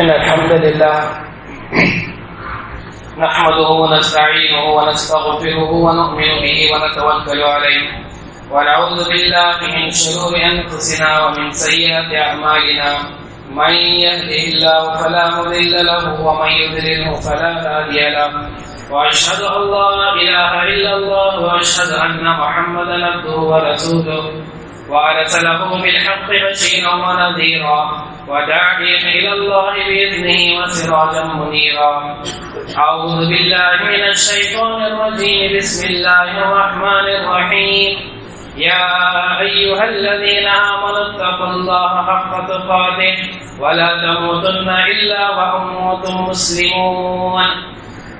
إن الحمد لله نحمده ونستعينه ونستغفره ونؤمن به ونتوكل عليه ونعوذ بالله من شرور أنفسنا ومن سيئات أعمالنا من يهده الله فلا مضل له ومن يضلله فلا هادي له وأشهد أن لا إله إلا الله وأشهد أن محمدا عبده ورسوله وأرسله بالحق بشيرا ونذيرا وداعيا إلى الله بإذنه وسراجا منيرا. أعوذ بالله من الشيطان الرجيم. بسم الله الرحمن الرحيم. يا أيها الذين آمنوا اتقوا الله حق تقاته ولا تموتن إلا وأنتم مسلمون.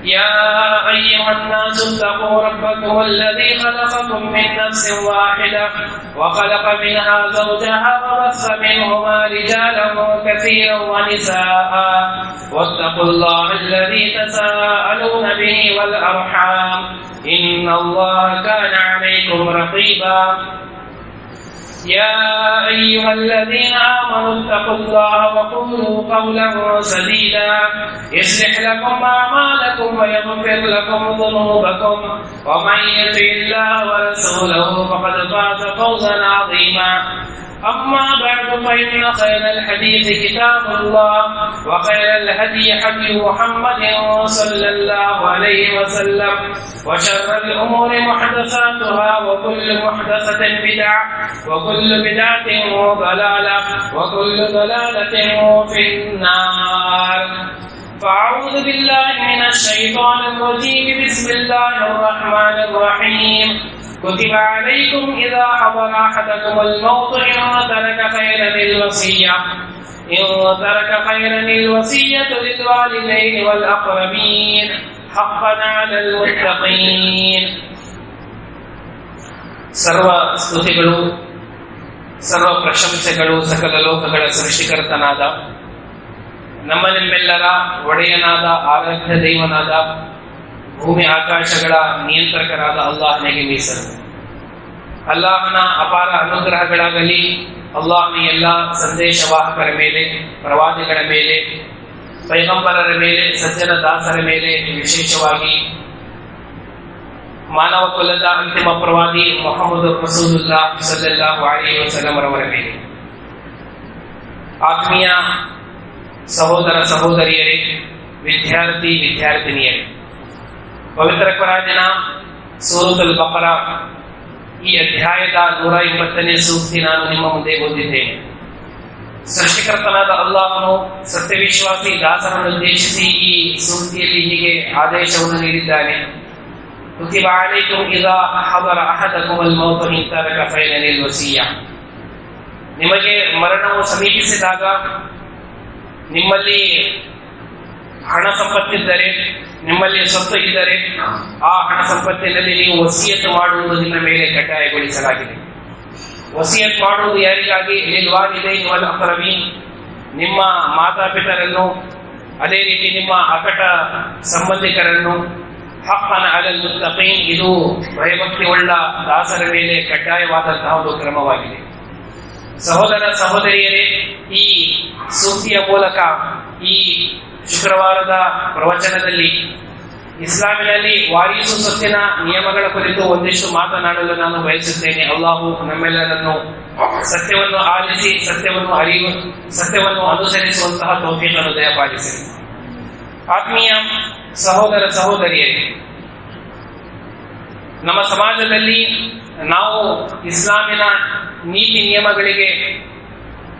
يا أيها الناس اتقوا ربكم الذي خلقكم من نفس واحدة وخلق منها زوجها وبث منهما رجالا كثيرا ونساء. واتقوا الله الذي تساءلون به والأرحام. إن الله كان عليكم رقيبا. يا أيها الذين آمنوا اتقوا الله وقولوا قولا سديدا. يصلح لكم أعمالكم ويغفر لكم ذنوبكم. ومن يطع الله ورسوله فقد فاز فوزا عظيما. أما بعد فإن خير الحديث كتاب الله وخير الهدي هدي محمد صلى الله عليه وسلم. وشر الأمور محدثاتها وكل محدثة بدعة وكل بدعة ضلالة وكل ضلالة في النار فأعوذ بالله من الشيطان الرجيم بسم الله الرحمن الرحيم كتب عليكم إذا حضر أحدكم الموت إن ترك خيرا الوصية إن ترك خيرا الوصية للوالدين والأقربين حقا على المتقين ಸರ್ವ ಸ್ತುತಿಗಳು ಸರ್ವ ಪ್ರಶಂಸೆಗಳು ಸಕಲ ಲೋಕಗಳ ಸೃಷ್ಟಿಕರ್ತನಾದ, ನಮ್ಮ ನಿಮ್ಮೆಲ್ಲರ ಒಡೆಯನಾದ, ಆರಾಧ್ಯ ದೈವನಾದ, ಭೂಮಿ ಆಕಾಶಗಳ ನಿಯಂತ್ರಕರಾದ ಅಲ್ಲಾಹನಿಗೆ ಮೀಸಲು. ಅಲ್ಲಾಹನ ಅಪಾರ ಅನುಗ್ರಹಗಳಾಗಲಿ, ಅಲ್ಲಾಹನ ಎಲ್ಲ ಸಂದೇಶವಾಹಕರ ಮೇಲೆ, ಪ್ರವಾದಿಗಳ ಮೇಲೆ, ಪೈಗಂಬರರ ಮೇಲೆ, ಸಜ್ಜನ ದಾಸರ ಮೇಲೆ ವಿಶೇಷವಾಗಿ ಮಾನವ ಕುಲದ ಅಂತಿಮ ಪ್ರವಾದಿ ಮೊಹಮ್ಮದ್ ಮೇಲೆ. ಆತ್ಮೀಯ ಸಹೋದರ ಸಹೋದರಿಯರೇ, ವಿದ್ಯಾರ್ಥಿ ವಿದ್ಯಾರ್ಥಿನಿಯರೇ, ಪವಿತ್ರ ಪರಾಜನ ಸೂರತಲ್ ಬಕರ ಈ ಅಧ್ಯಾಯದ ನೂರ ಇಪ್ಪತ್ತನೇ ಸೂಕ್ತಿ ನಾನು ನಿಮ್ಮ ಮುಂದೆ ಓದಿದ್ದೇನೆ ಸೃಷ್ಟಿಕರ್ತನಾದ ಅಲ್ಲಾಹನು ಸತ್ಯವಿಶ್ವಾಸಿ ದಾಸರನ್ನು ಉದ್ದೇಶಿಸಿ ಈ ಸೂಕ್ತಿಯಲ್ಲಿ ಹೀಗೆ ಆದೇಶವನ್ನು ನೀಡಿದ್ದಾನೆ. كتب عليكم إذا حضر أحدكم الموت إن ترك خيرا الوصية ನಿಮಗೆ ಮರಣವು ಸಮೀಪಿಸಿದಾಗ ನಿಮ್ಮಲ್ಲಿ ಹಣ ಸಂಪತ್ತಿದ್ದರೆ ನಿಮ್ಮಲ್ಲಿ ಸ್ವತ್ತು ಇದ್ದರೆ ಆ ಹಣ ಸಂಪತ್ತಿನಲ್ಲಿ ನೀವು ವಸಿಯತ್ತು ಮಾಡುವುದು ನಿಮ್ಮ ಮೇಲೆ ಕಡ್ಡಾಯಗೊಳಿಸಲಾಗಿದೆ ವಸಿಯತ್ ಮಾಡುವುದು ಯಾರಿಗಾಗಿ ನಿಲ್ವಾಗಿದೆ ವಲ್ ಅಕ್ರಮೀನ್ ನಿಮ್ಮ ಮಾತಾಪಿತರನ್ನು ಅದೇ ರೀತಿ ನಿಮ್ಮ ಅಕಟ ಸಂಬಂಧಿಕರನ್ನು ಹಕ್ಕನ ಅಲಲ್ ಮುತ್ತಕೀನ್ ಇದು ಭಯಭಕ್ತಿ ಉಳ್ಳ ದಾಸರ ಮೇಲೆ ಕಡ್ಡಾಯವಾದಂತಹ ಒಂದು ಕ್ರಮವಾಗಿದೆ. ಸಹೋದರ ಸಹೋದರಿಯರೇ, ಈ ಸೂಕ್ತಿಯ ಮೂಲಕ ಈ ಶುಕ್ರವಾರದ ಪ್ರವಚನದಲ್ಲಿ ಇಸ್ಲಾಮಿನಲ್ಲಿ ವಾರಿಸು ಸೊತ್ತಿನ ನಿಯಮಗಳ ಕುರಿತು ಒಂದಿಷ್ಟು ಮಾತನಾಡಲು ನಾನು ಬಯಸುತ್ತೇನೆ. ಅಲ್ಲಾಹು ನಮ್ಮೆಲ್ಲರನ್ನು ಸತ್ಯವನ್ನು ಆಲಿಸಿ, ಸತ್ಯವನ್ನು ಅರಿವು, ಸತ್ಯವನ್ನು ಅನುಸರಿಸುವಂತಹ ತೌಫೀಕನ್ನು ದಯಪಾಲಿಸಿ. ಆತ್ಮೀಯ ಸಹೋದರ ಸಹೋದರಿಯರೇ, ನಮ್ಮ ಸಮಾಜದಲ್ಲಿ ನಾವು ಇಸ್ಲಾಮಿನ ನೀತಿ ನಿಯಮಗಳಿಗೆ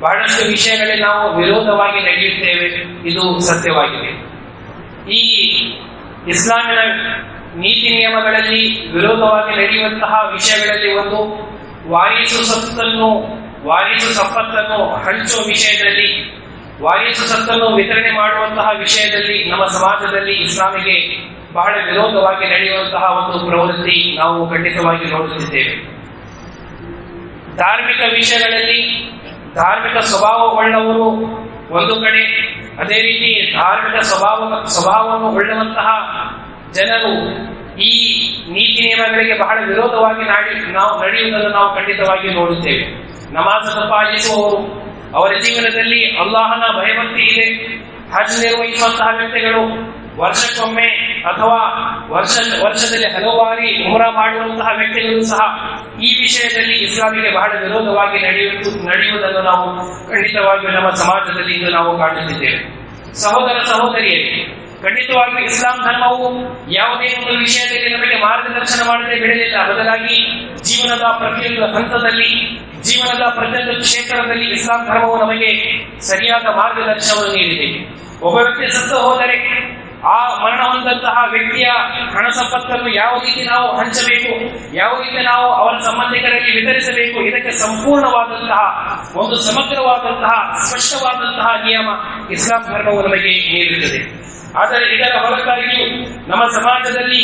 ಬಹಳಷ್ಟು ವಿಷಯಗಳಲ್ಲಿ ನಾವು ವಿರೋಧವಾಗಿ ನಡೆಯುತ್ತೇವೆ, ಇದು ಸತ್ಯವಾಗಿದೆ. ಈ ಇಸ್ಲಾಮಿನ ನೀತಿ ನಿಯಮಗಳಲ್ಲಿ ವಿರೋಧವಾಗಿ ನಡೆಯುವಂತಹ ವಿಷಯಗಳಲ್ಲಿ ಒಂದು ವಾರಿಸು ಸತ್ತನ್ನು, ವಾರಿಸು ಸಂಪತ್ತನ್ನು ಹಂಚುವ ವಿಷಯದಲ್ಲಿ ವಾರಿಸು ಸತ್ತನ್ನು ವಿತರಣೆ ಮಾಡುವಂತಹ ವಿಷಯದಲ್ಲಿ ನಮ್ಮ ಸಮಾಜದಲ್ಲಿ ಇಸ್ಲಾಮಿಗೆ ಬಹಳ ವಿರೋಧವಾಗಿ ನಡೆಯುವಂತಹ ಒಂದು ಪ್ರವೃತ್ತಿ ನಾವು ಖಂಡಿತವಾಗಿ ನೋಡುತ್ತಿದ್ದೇವೆ. ಧಾರ್ಮಿಕ ವಿಷಯಗಳಲ್ಲಿ ಧಾರ್ಮಿಕ ಸ್ವಭಾವವುಳ್ಳವರು ಒಂದು ಕಡೆ, ಅದೇ ರೀತಿ ಧಾರ್ಮಿಕ ಸ್ವಭಾವ, ಸ್ವಭಾವವನ್ನು ಉಳ್ಳುವಂತಹ ಜನರು ಈ ನೀತಿ ನಿಯಮಗಳಿಗೆ ಬಹಳ ವಿರೋಧವಾಗಿ ನಾಡಿ, ನಾವು ನಡೆಯುವುದನ್ನು ನಾವು ಖಂಡಿತವಾಗಿ ನೋಡುತ್ತೇವೆ. ನಮಾಜನ್ನು ಪಾಲಿಸುವವರು ಅವರ ಜೀವನದಲ್ಲಿ ಅಲ್ಲಾಹನ ಭಯಭಕ್ತಿ ಇದೆ. ಹಜ್ ನಿರ್ವಹಿಸುವಂತಹ ವ್ಯಕ್ತಿಗಳು ವರ್ಷಕ್ಕೊಮ್ಮೆ ಅಥವಾ ವರ್ಷ, ವರ್ಷದಲ್ಲಿ ಹಲವು ಬಾರಿ ಉಮ್ರಾ ಮಾಡುವಂತಹ ವ್ಯಕ್ತಿಗಳು ಸಹ ಈ ವಿಷಯದಲ್ಲಿ ಇಸ್ಲಾಮಿಗೆ ಬಹಳ ವಿರೋಧವಾಗಿ ನಡೆಯುವುದು ನಡೆಯುವುದನ್ನು ನಾವು ಖಂಡಿತವಾಗಿಯೂ ನಮ್ಮ ಸಮಾಜದಲ್ಲಿ ಇಂದು ನಾವು ಕಾಣುತ್ತಿದ್ದೇವೆ. ಸಹೋದರ ಸಹೋದರಿಯರೇ ಖಂಡಿತವಾಗಿಯೂ ಇಸ್ಲಾಂ ಧರ್ಮವು ಯಾವುದೇ ಒಂದು ವಿಷಯದಲ್ಲಿ ನಮಗೆ ಮಾರ್ಗದರ್ಶನ ಮಾಡದೆ ಬಿಡಲಿಲ್ಲ. ಬದಲಾಗಿ ಜೀವನದ ಪ್ರತಿಯೊಂದು ಹಂತದಲ್ಲಿ, ಜೀವನದ ಪ್ರತಿಯೊಂದು ಕ್ಷೇತ್ರದಲ್ಲಿ ಇಸ್ಲಾಂ ಧರ್ಮವು ನಮಗೆ ಸರಿಯಾದ ಮಾರ್ಗದರ್ಶನವನ್ನು ನೀಡಿದೆ. ಒಬ್ಬ ವ್ಯಕ್ತಿ ಸತ್ತು ಹೋದರೆ ಆ ಮರಣ ಹೊಂದಂತಹ ವ್ಯಕ್ತಿಯ ಹಣ ಸಂಪತ್ತನ್ನು ಯಾವ ರೀತಿ ನಾವು ಹಂಚಬೇಕು, ಯಾವ ರೀತಿ ನಾವು ಅವರ ಸಂಬಂಧಿಕರಲ್ಲಿ ವಿತರಿಸಬೇಕು, ಇದಕ್ಕೆ ಸಂಪೂರ್ಣವಾದಂತಹ ಒಂದು ಸಮಗ್ರವಾದಂತಹ, ಸ್ಪಷ್ಟವಾದಂತಹ ನಿಯಮ ಇಸ್ಲಾಂ ಧರ್ಮವು ನಮಗೆ ನೀಡುತ್ತದೆ ಆದರೆ ಇದರ ಹೊರತಾಗಿಯೂ ನಮ್ಮ ಸಮಾಜದಲ್ಲಿ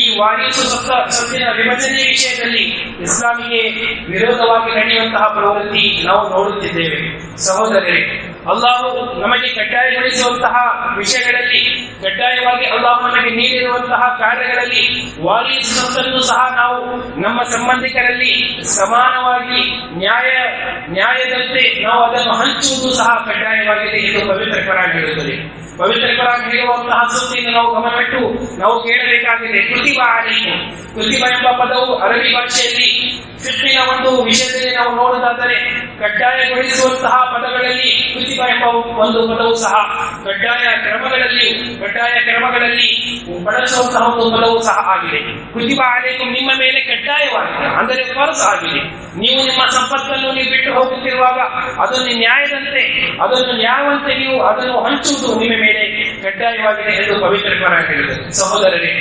ಈ ವಾರಿಸು ಸತ್ತ ಸತ್ತಿನ ವಿಭಜನೆಯ ವಿಷಯದಲ್ಲಿ ಇಸ್ಲಾಮಿಗೆ ವಿರೋಧವಾಗಿ ನಡೆಯುವಂತಹ ಪ್ರವೃತ್ತಿ ನಾವು ನೋಡುತ್ತಿದ್ದೇವೆ. ಸಹೋದರರೇ ಅಲ್ಲಾಹು ನಮಗೆ ಕಡ್ಡಾಯಗೊಳಿಸುವಂತಹ ವಿಷಯಗಳಲ್ಲಿ, ಕಡ್ಡಾಯವಾಗಿ ಅಲ್ಲಾಹು ನಮಗೆ ನೀಡಿರುವಂತಹ ಕಾರ್ಯಗಳಲ್ಲಿ ವಾರಿಸು ಸತ್ತನ್ನು ಸಹ ನಾವು ನಮ್ಮ ಸಂಬಂಧಿಕರಲ್ಲಿ ಸಮಾನವಾಗಿ ನ್ಯಾಯ, ನ್ಯಾಯದಂತೆ ನಾವು ಅದನ್ನು ಹಂಚುವುದು ಸಹ ಕಡ್ಡಾಯವಾಗಿದೆ ಎಂದು ಪವಿತ್ರ ಹೇಳುತ್ತದೆ. ಪವಿತ್ರ ಹೇಳುವಂತಹ ಸುದ್ದಿಯನ್ನು ನಾವು ಗಮನವಿಟ್ಟು ನಾವು ಕೇಳಬೇಕಾಗಿದೆ, ಕೃತಿಬ ಆಲೀಕು ಎಂಬ ಪದವು ಅರಬಿ ಭಾಷೆಯಲ್ಲಿ ಫಿಕ್ಕಿನ ಒಂದು ವಿಷಯದಲ್ಲಿ ನಾವು ನೋಡುವುದಾದರೆ ಕಡ್ಡಾಯಗೊಳಿಸುವಂತಹ ಪದಗಳಲ್ಲಿ ಕೃತಿಪ ಎಂಬ ಒಂದು ಪದವು ಸಹ ಕಡ್ಡಾಯ ಕ್ರಮಗಳಲ್ಲಿ ಕಡ್ಡಾಯ ಕ್ರಮಗಳಲ್ಲಿ ಬಳಸುವಂತಹ ಒಂದು ಪದವು ಸಹ ಆಗಿದೆ. ಕೃತಿಪ ಆಲೀಕು ನಿಮ್ಮ ಮೇಲೆ ಕಡ್ಡಾಯವಾಗಿದೆ, ಅಂದರೆ ಫರ್ಸ್ ಆಗಿದೆ. ನೀವು ನಿಮ್ಮ ಸಂಪತ್ತನ್ನು ನೀವು ಬಿಟ್ಟು ಹೋಗುತ್ತಿರುವಾಗ ಅದನ್ನು ನ್ಯಾಯದಂತೆ, ಅದನ್ನು ನ್ಯಾಯವಂತೆ ನೀವು ಅದನ್ನು ಹಂಚುವುದು ನಿಮ್ಮ ಮೇಲೆ ಕಡ್ಡಾಯವಾಗಿದೆ ಎಂದು ಪವಿತ್ರ ಕುಮಾರ ಹೇಳಿದರು ಸಹೋದರರೇ,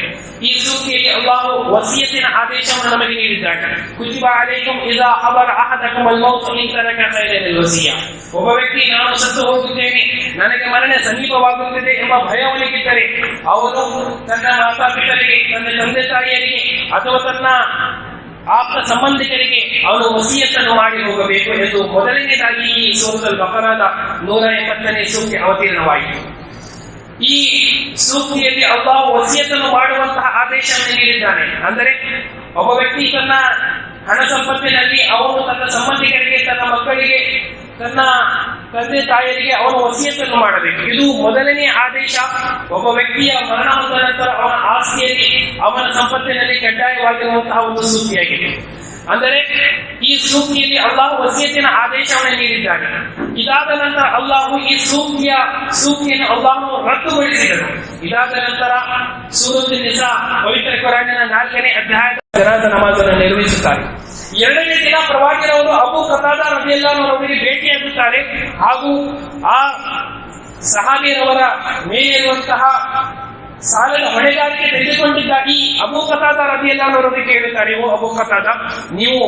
ಈ ಸೂಕ್ತಿಯಲ್ಲಿ ಅಲ್ಲಾಹು ವಸಿಯತ್ತಿನ ಆದೇಶವನ್ನು ನಮಗೆ ನೀಡಿದ್ದಾನೆ. ಕುತಿಬ ಅಲೈಕುಂ ಇದಾ حضر ಅಹದಕುಂ الموت ಮೌತ್ ترك خيرا ಖೈರನ್ ಒಬ್ಬ ವ್ಯಕ್ತಿ, ನಾನು ಸತ್ತು ಹೋಗುತ್ತೇನೆ ನನಗೆ ಮರಣ ಸಮೀಪವಾಗುತ್ತದೆ ಎಂಬ ಭಯವನಿಗಿದ್ದರೆ ಅವನು ತನ್ನ ಮಾತಾಪಿತರಿಗೆ ತನ್ನ ತಂದೆ ತಾಯಿಯರಿಗೆ ಅಥವಾ ತನ್ನ ಆಪ್ತ ಸಂಬಂಧಿಕರಿಗೆ ಅವನು ವಸಿಯತ್ತನ್ನು ಮಾಡಿ ಹೋಗಬೇಕು ಎಂದು ಮೊದಲನೇದಾಗಿ ಈ ಸೂರತಲ್ ಬಕರಾದ ನೂರ ಎಪ್ಪತ್ತನೇ ಸೂಕ್ತಿ ಅವತೀರ್ಣವಾಯಿತು. ಈ ಸೂಕ್ತಿಯಲ್ಲಿ ಅಲ್ಲಾಹು ವಸಿಯತ್ತನ್ನು ಮಾಡುವಂತಹ ಆದೇಶವನ್ನು ನೀಡಿದ್ದಾನೆ. ಅಂದರೆ, ಒಬ್ಬ ವ್ಯಕ್ತಿ ತನ್ನ ಹಣ ಸಂಪತ್ತಿನಲ್ಲಿ ಅವನು ತನ್ನ ಸಂಬಂಧಿಕರಿಗೆ, ತನ್ನ ಮಕ್ಕಳಿಗೆ, ತನ್ನ ತಂದೆ ತಾಯಿಯರಿಗೆ ಅವನು ವಸಿಯತನ್ನು ಮಾಡಬೇಕು. ಇದು ಮೊದಲನೇ ಆದೇಶ. ಒಬ್ಬ ವ್ಯಕ್ತಿಯ ಮರಣ ಹೊಂದ ನಂತರ ಅವನ ಆಸ್ತಿಯಲ್ಲಿ ಅವನ ಸಂಪತ್ತಿನಲ್ಲಿ ಕಡ್ಡಾಯವಾಗಿರುವಂತಹ ಒಂದು ಸೂಕ್ತಿಯಾಗಿದೆ ಅಂದರೆ, ಈ ಸೂಕ್ತಿಯಲ್ಲಿ ಅಲ್ಲಾಹು ವಸಿಯತ್ತಿನ ಆದೇಶವನ್ನು ನೀಡಿದ್ದಾನೆ. ಇದಾದ ನಂತರ ಅಲ್ಲಾಹು ಈ ಸೂಕ್ತಿಯ ಸೂಕ್ತಿಯನ್ನು ಅಲ್ಲಾಹು ರದ್ದುಗೊಳಿಸಿದರು ಇದಾದ ನಂತರ ಸೂರತ್ ನಿಸಾ ಪವಿತ್ರ ಕುರಾನಿನ ನಾಲ್ಕನೇ ಅಧ್ಯಾಯದ ಜನಾದ ನಮಾಜನ್ನು ನಿರ್ವಹಿಸುತ್ತಾರೆ ಎರಡನೇ ದಿನ ಪ್ರವಾದಿರವರು ಅಬು ಕತಾದ ರವಿಯಲ್ಲವರಿಗೆ ಭೇಟಿಯಾಗುತ್ತಾರೆ ಹಾಗೂ ಆ ಸಹಾಬಿಯರವರ ಮೇಲಿರುವಂತಹ ಸಾಲದ ಹೊಣೆಗಾರಿಕೆ ತೆಗೆದುಕೊಂಡಿದ್ದಾಗಿ ಅಮೋಕತಾದ ರವಿಯಲ್ಲವರಿಗೆ ಹೇಳುತ್ತಾರೆ, ಓ ಅಮೋಕತಾದ ಕತಾದ ನೀವು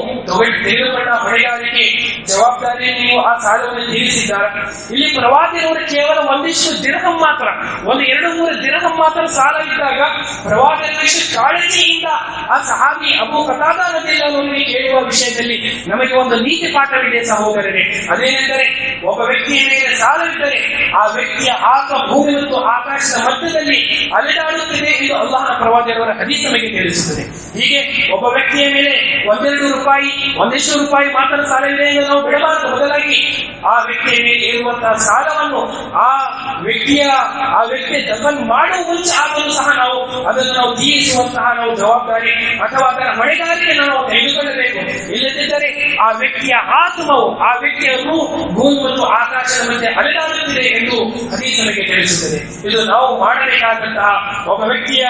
ತೆಗೆದುಕೊಂಡ ಹೊಣೆಗಾರಿಕೆ ಜವಾಬ್ದಾರಿ ನೀವು ಆ ಸಾಲವನ್ನು ತೀರಿಸಿದ್ದಾರೆ? ಇಲ್ಲಿ ಪ್ರವಾದಿಯವರು ಕೇವಲ ಒಂದಿಷ್ಟು ದಿರಹಂ ಮಾತ್ರ, ಒಂದು ಎರಡು ಮೂರು ದಿರಹಂ ಮಾತ್ರ ಸಾಲ ಇದ್ದಾಗ ಪ್ರವಾದಿರಷ್ಟು ಕಾಳಜಿಯಿಂದ ಆ ಸಹಾಬಿ ಅಮೋಕತಾದ ಕತಾದ ನೋಡಿ ಹೇಳುವ ವಿಷಯದಲ್ಲಿ ನಮಗೆ ಒಂದು ನೀತಿ ಪಾಠವಿದೆ ಸಹೋದರರೇ. ಅದೇನೆಂದರೆ, ಒಬ್ಬ ವ್ಯಕ್ತಿಯ ಮೇಲೆ ಸಾಲವಿದ್ದರೆ ಆ ವ್ಯಕ್ತಿಯ ಆಕ ಭೂಮಿ ಮತ್ತು ಆಕಾಶದ ಮಧ್ಯದಲ್ಲಿ ಅಲೆದಾಡುತ್ತಿದೆ ಎಂದು ಅಲ್ಲಾಹನ ಪ್ರವಾದಿಯವರ ಹದೀಸ್ ನಮಗೆ ತಿಳಿಸುತ್ತದೆ. ಹೀಗೆ ಒಬ್ಬ ವ್ಯಕ್ತಿಯ ಮೇಲೆ ಒಂದೆರಡು ರೂಪಾಯಿ, ಒಂದಿಷ್ಟು ರೂಪಾಯಿ ಮಾತ್ರ ಸಾಲವಿದೆ ಎಂದು ನಾವು ಬಿಡಬಾರದು. ಬದಲಾಗಿ ಆ ವ್ಯಕ್ತಿಯ ಮೇಲೆ ಇರುವಂತಹ ಸಾಲವನ್ನು ಆ ವ್ಯಕ್ತಿಯ ಆ ವ್ಯಕ್ತಿಯ ದಫನ್ ಮಾಡುವ ಮುಂಚೆ ಆಗಲು ಸಹ ನಾವು ಅದನ್ನು ನಾವು ತೀರಿಸುವಂತಹ ನಾವು ಜವಾಬ್ದಾರಿ ಅಥವಾ ಅದರ ಹೊಣೆಗಾರಿಕೆ ನಾವು ತೆಗೆದುಕೊಳ್ಳಬೇಕು. ಇಲ್ಲದಿದ್ದರೆ ಆ ವ್ಯಕ್ತಿಯ ಆತ್ಮವು, ಆ ವ್ಯಕ್ತಿಯ ರೂಪ ಭೂಮಿ ಮತ್ತು ಆಕಾಶದ ಮಧ್ಯೆ ಅಲೆದಾಡುತ್ತಿದೆ ಎಂದು ಹದೀಸ್ ನಮಗೆ ತಿಳಿಸುತ್ತದೆ. ಇದು ನಾವು ಮಾಡಬೇಕಾದಂತಹ ಒಬ್ಬ ವ್ಯಕ್ತಿಯ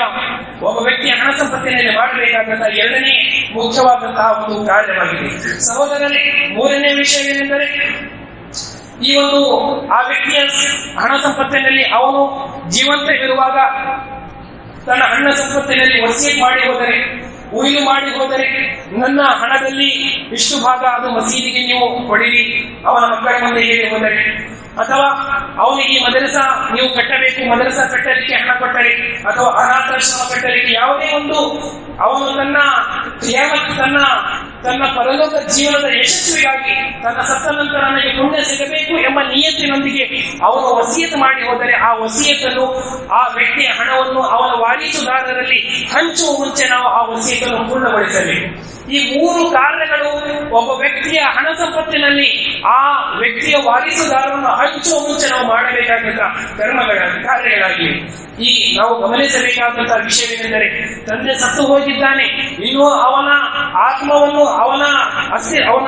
ಒಬ್ಬ ವ್ಯಕ್ತಿಯ ಹಣ ಸಂಪತ್ತಿನಲ್ಲಿ ಮಾಡಬೇಕಾದಂತಹ ಎರಡನೇ ಮುಖ್ಯವಾದಂತಹ ಒಂದು ಕಾರ್ಯವಾಗಿದೆ. ಸಹೋದರನೇ ಮೂರನೇ ವಿಷಯವೇನೆಂದರೆ ಈ ಒಂದು ಆ ವ್ಯಕ್ತಿಯ ಹಣ ಸಂಪತ್ತಿನಲ್ಲಿ ಅವನು ಜೀವಂತ ಇರುವಾಗ ತನ್ನ ಹಣ ಸಂಪತ್ತಿನಲ್ಲಿ ವಸೀಟ್ ಮಾಡಿ ಹೋದರೆ ಉಯಿಲು ಮಾಡಿ ಹೋದರೆ ನನ್ನ ಹಣದಲ್ಲಿ ಇಷ್ಟು ಭಾಗ ಅದು ಮಸೀದಿಗೆ ನೀವು ಕೊಡಿರಿ. ಅವನ ಮಕ್ಕಳ ಮುಂದೆ ಹೇಳಿ ಹೋದರೆ, ಅಥವಾ ಅವನಿಗೆ ಮದರಸ ನೀವು ಕಟ್ಟಬೇಕು, ಮದರಸ ಕಟ್ಟಲಿಕ್ಕೆ ಹಣ ಕೊಟ್ಟರೆ, ಅಥವಾ ಅನಾಥಾಶ್ರಮ ಕಟ್ಟಲಿಕ್ಕೆ ಯಾವುದೇ ಒಂದು ಅವನು ತನ್ನ ತನ್ನ ತನ್ನ ಪರಲೋಕ ಜೀವನದ ಯಶಸ್ವಿಗಾಗಿ, ತನ್ನ ಸತ್ತ ನಂತರ ನನಗೆ ಪುಣ್ಯ ಸಿಗಬೇಕು ಎಂಬ ನಿಯತ್ತಿನೊಂದಿಗೆ ಅವನು ವಸಿಯತ್ ಮಾಡಿ ಹೋದರೆ ಆ ವಸಿಯತನ್ನು ಆ ವ್ಯಕ್ತಿಯ ಹಣವನ್ನು ಅವನ ವಾರೀಸುದಾರರಲ್ಲಿ ಹಂಚುವ ಮುಂಚೆ ನಾವು ಆ ವಸಿಯತನ್ನು ಪೂರ್ಣಗೊಳಿಸಬೇಕು. ಈ ಮೂರು ಕಾರ್ಯಗಳು ಒಬ್ಬ ವ್ಯಕ್ತಿಯ ಹಣ ಸಂಪತ್ತಿನಲ್ಲಿ ಆ ವ್ಯಕ್ತಿಯ ವಾರಿಸುದಾರರನ್ನು ಹಂಚುವ ಮುಂಚೆ ನಾವು ಮಾಡಬೇಕಾದಂತಹ ಕರ್ಮಗಳ ಕಾರ್ಯಗಳಾಗಿವೆ ಈ ನಾವು ಗಮನಿಸಬೇಕಾದಂತಹ ವಿಷಯವೇನೆಂದರೆ ತಂದೆ ಸತ್ತು ಹೋಗಿದ್ದಾನೆ. ಇನ್ನು ಅವನ ಆತ್ಮವನ್ನು ಅವನ ಅಸ್ತಿ, ಅವನ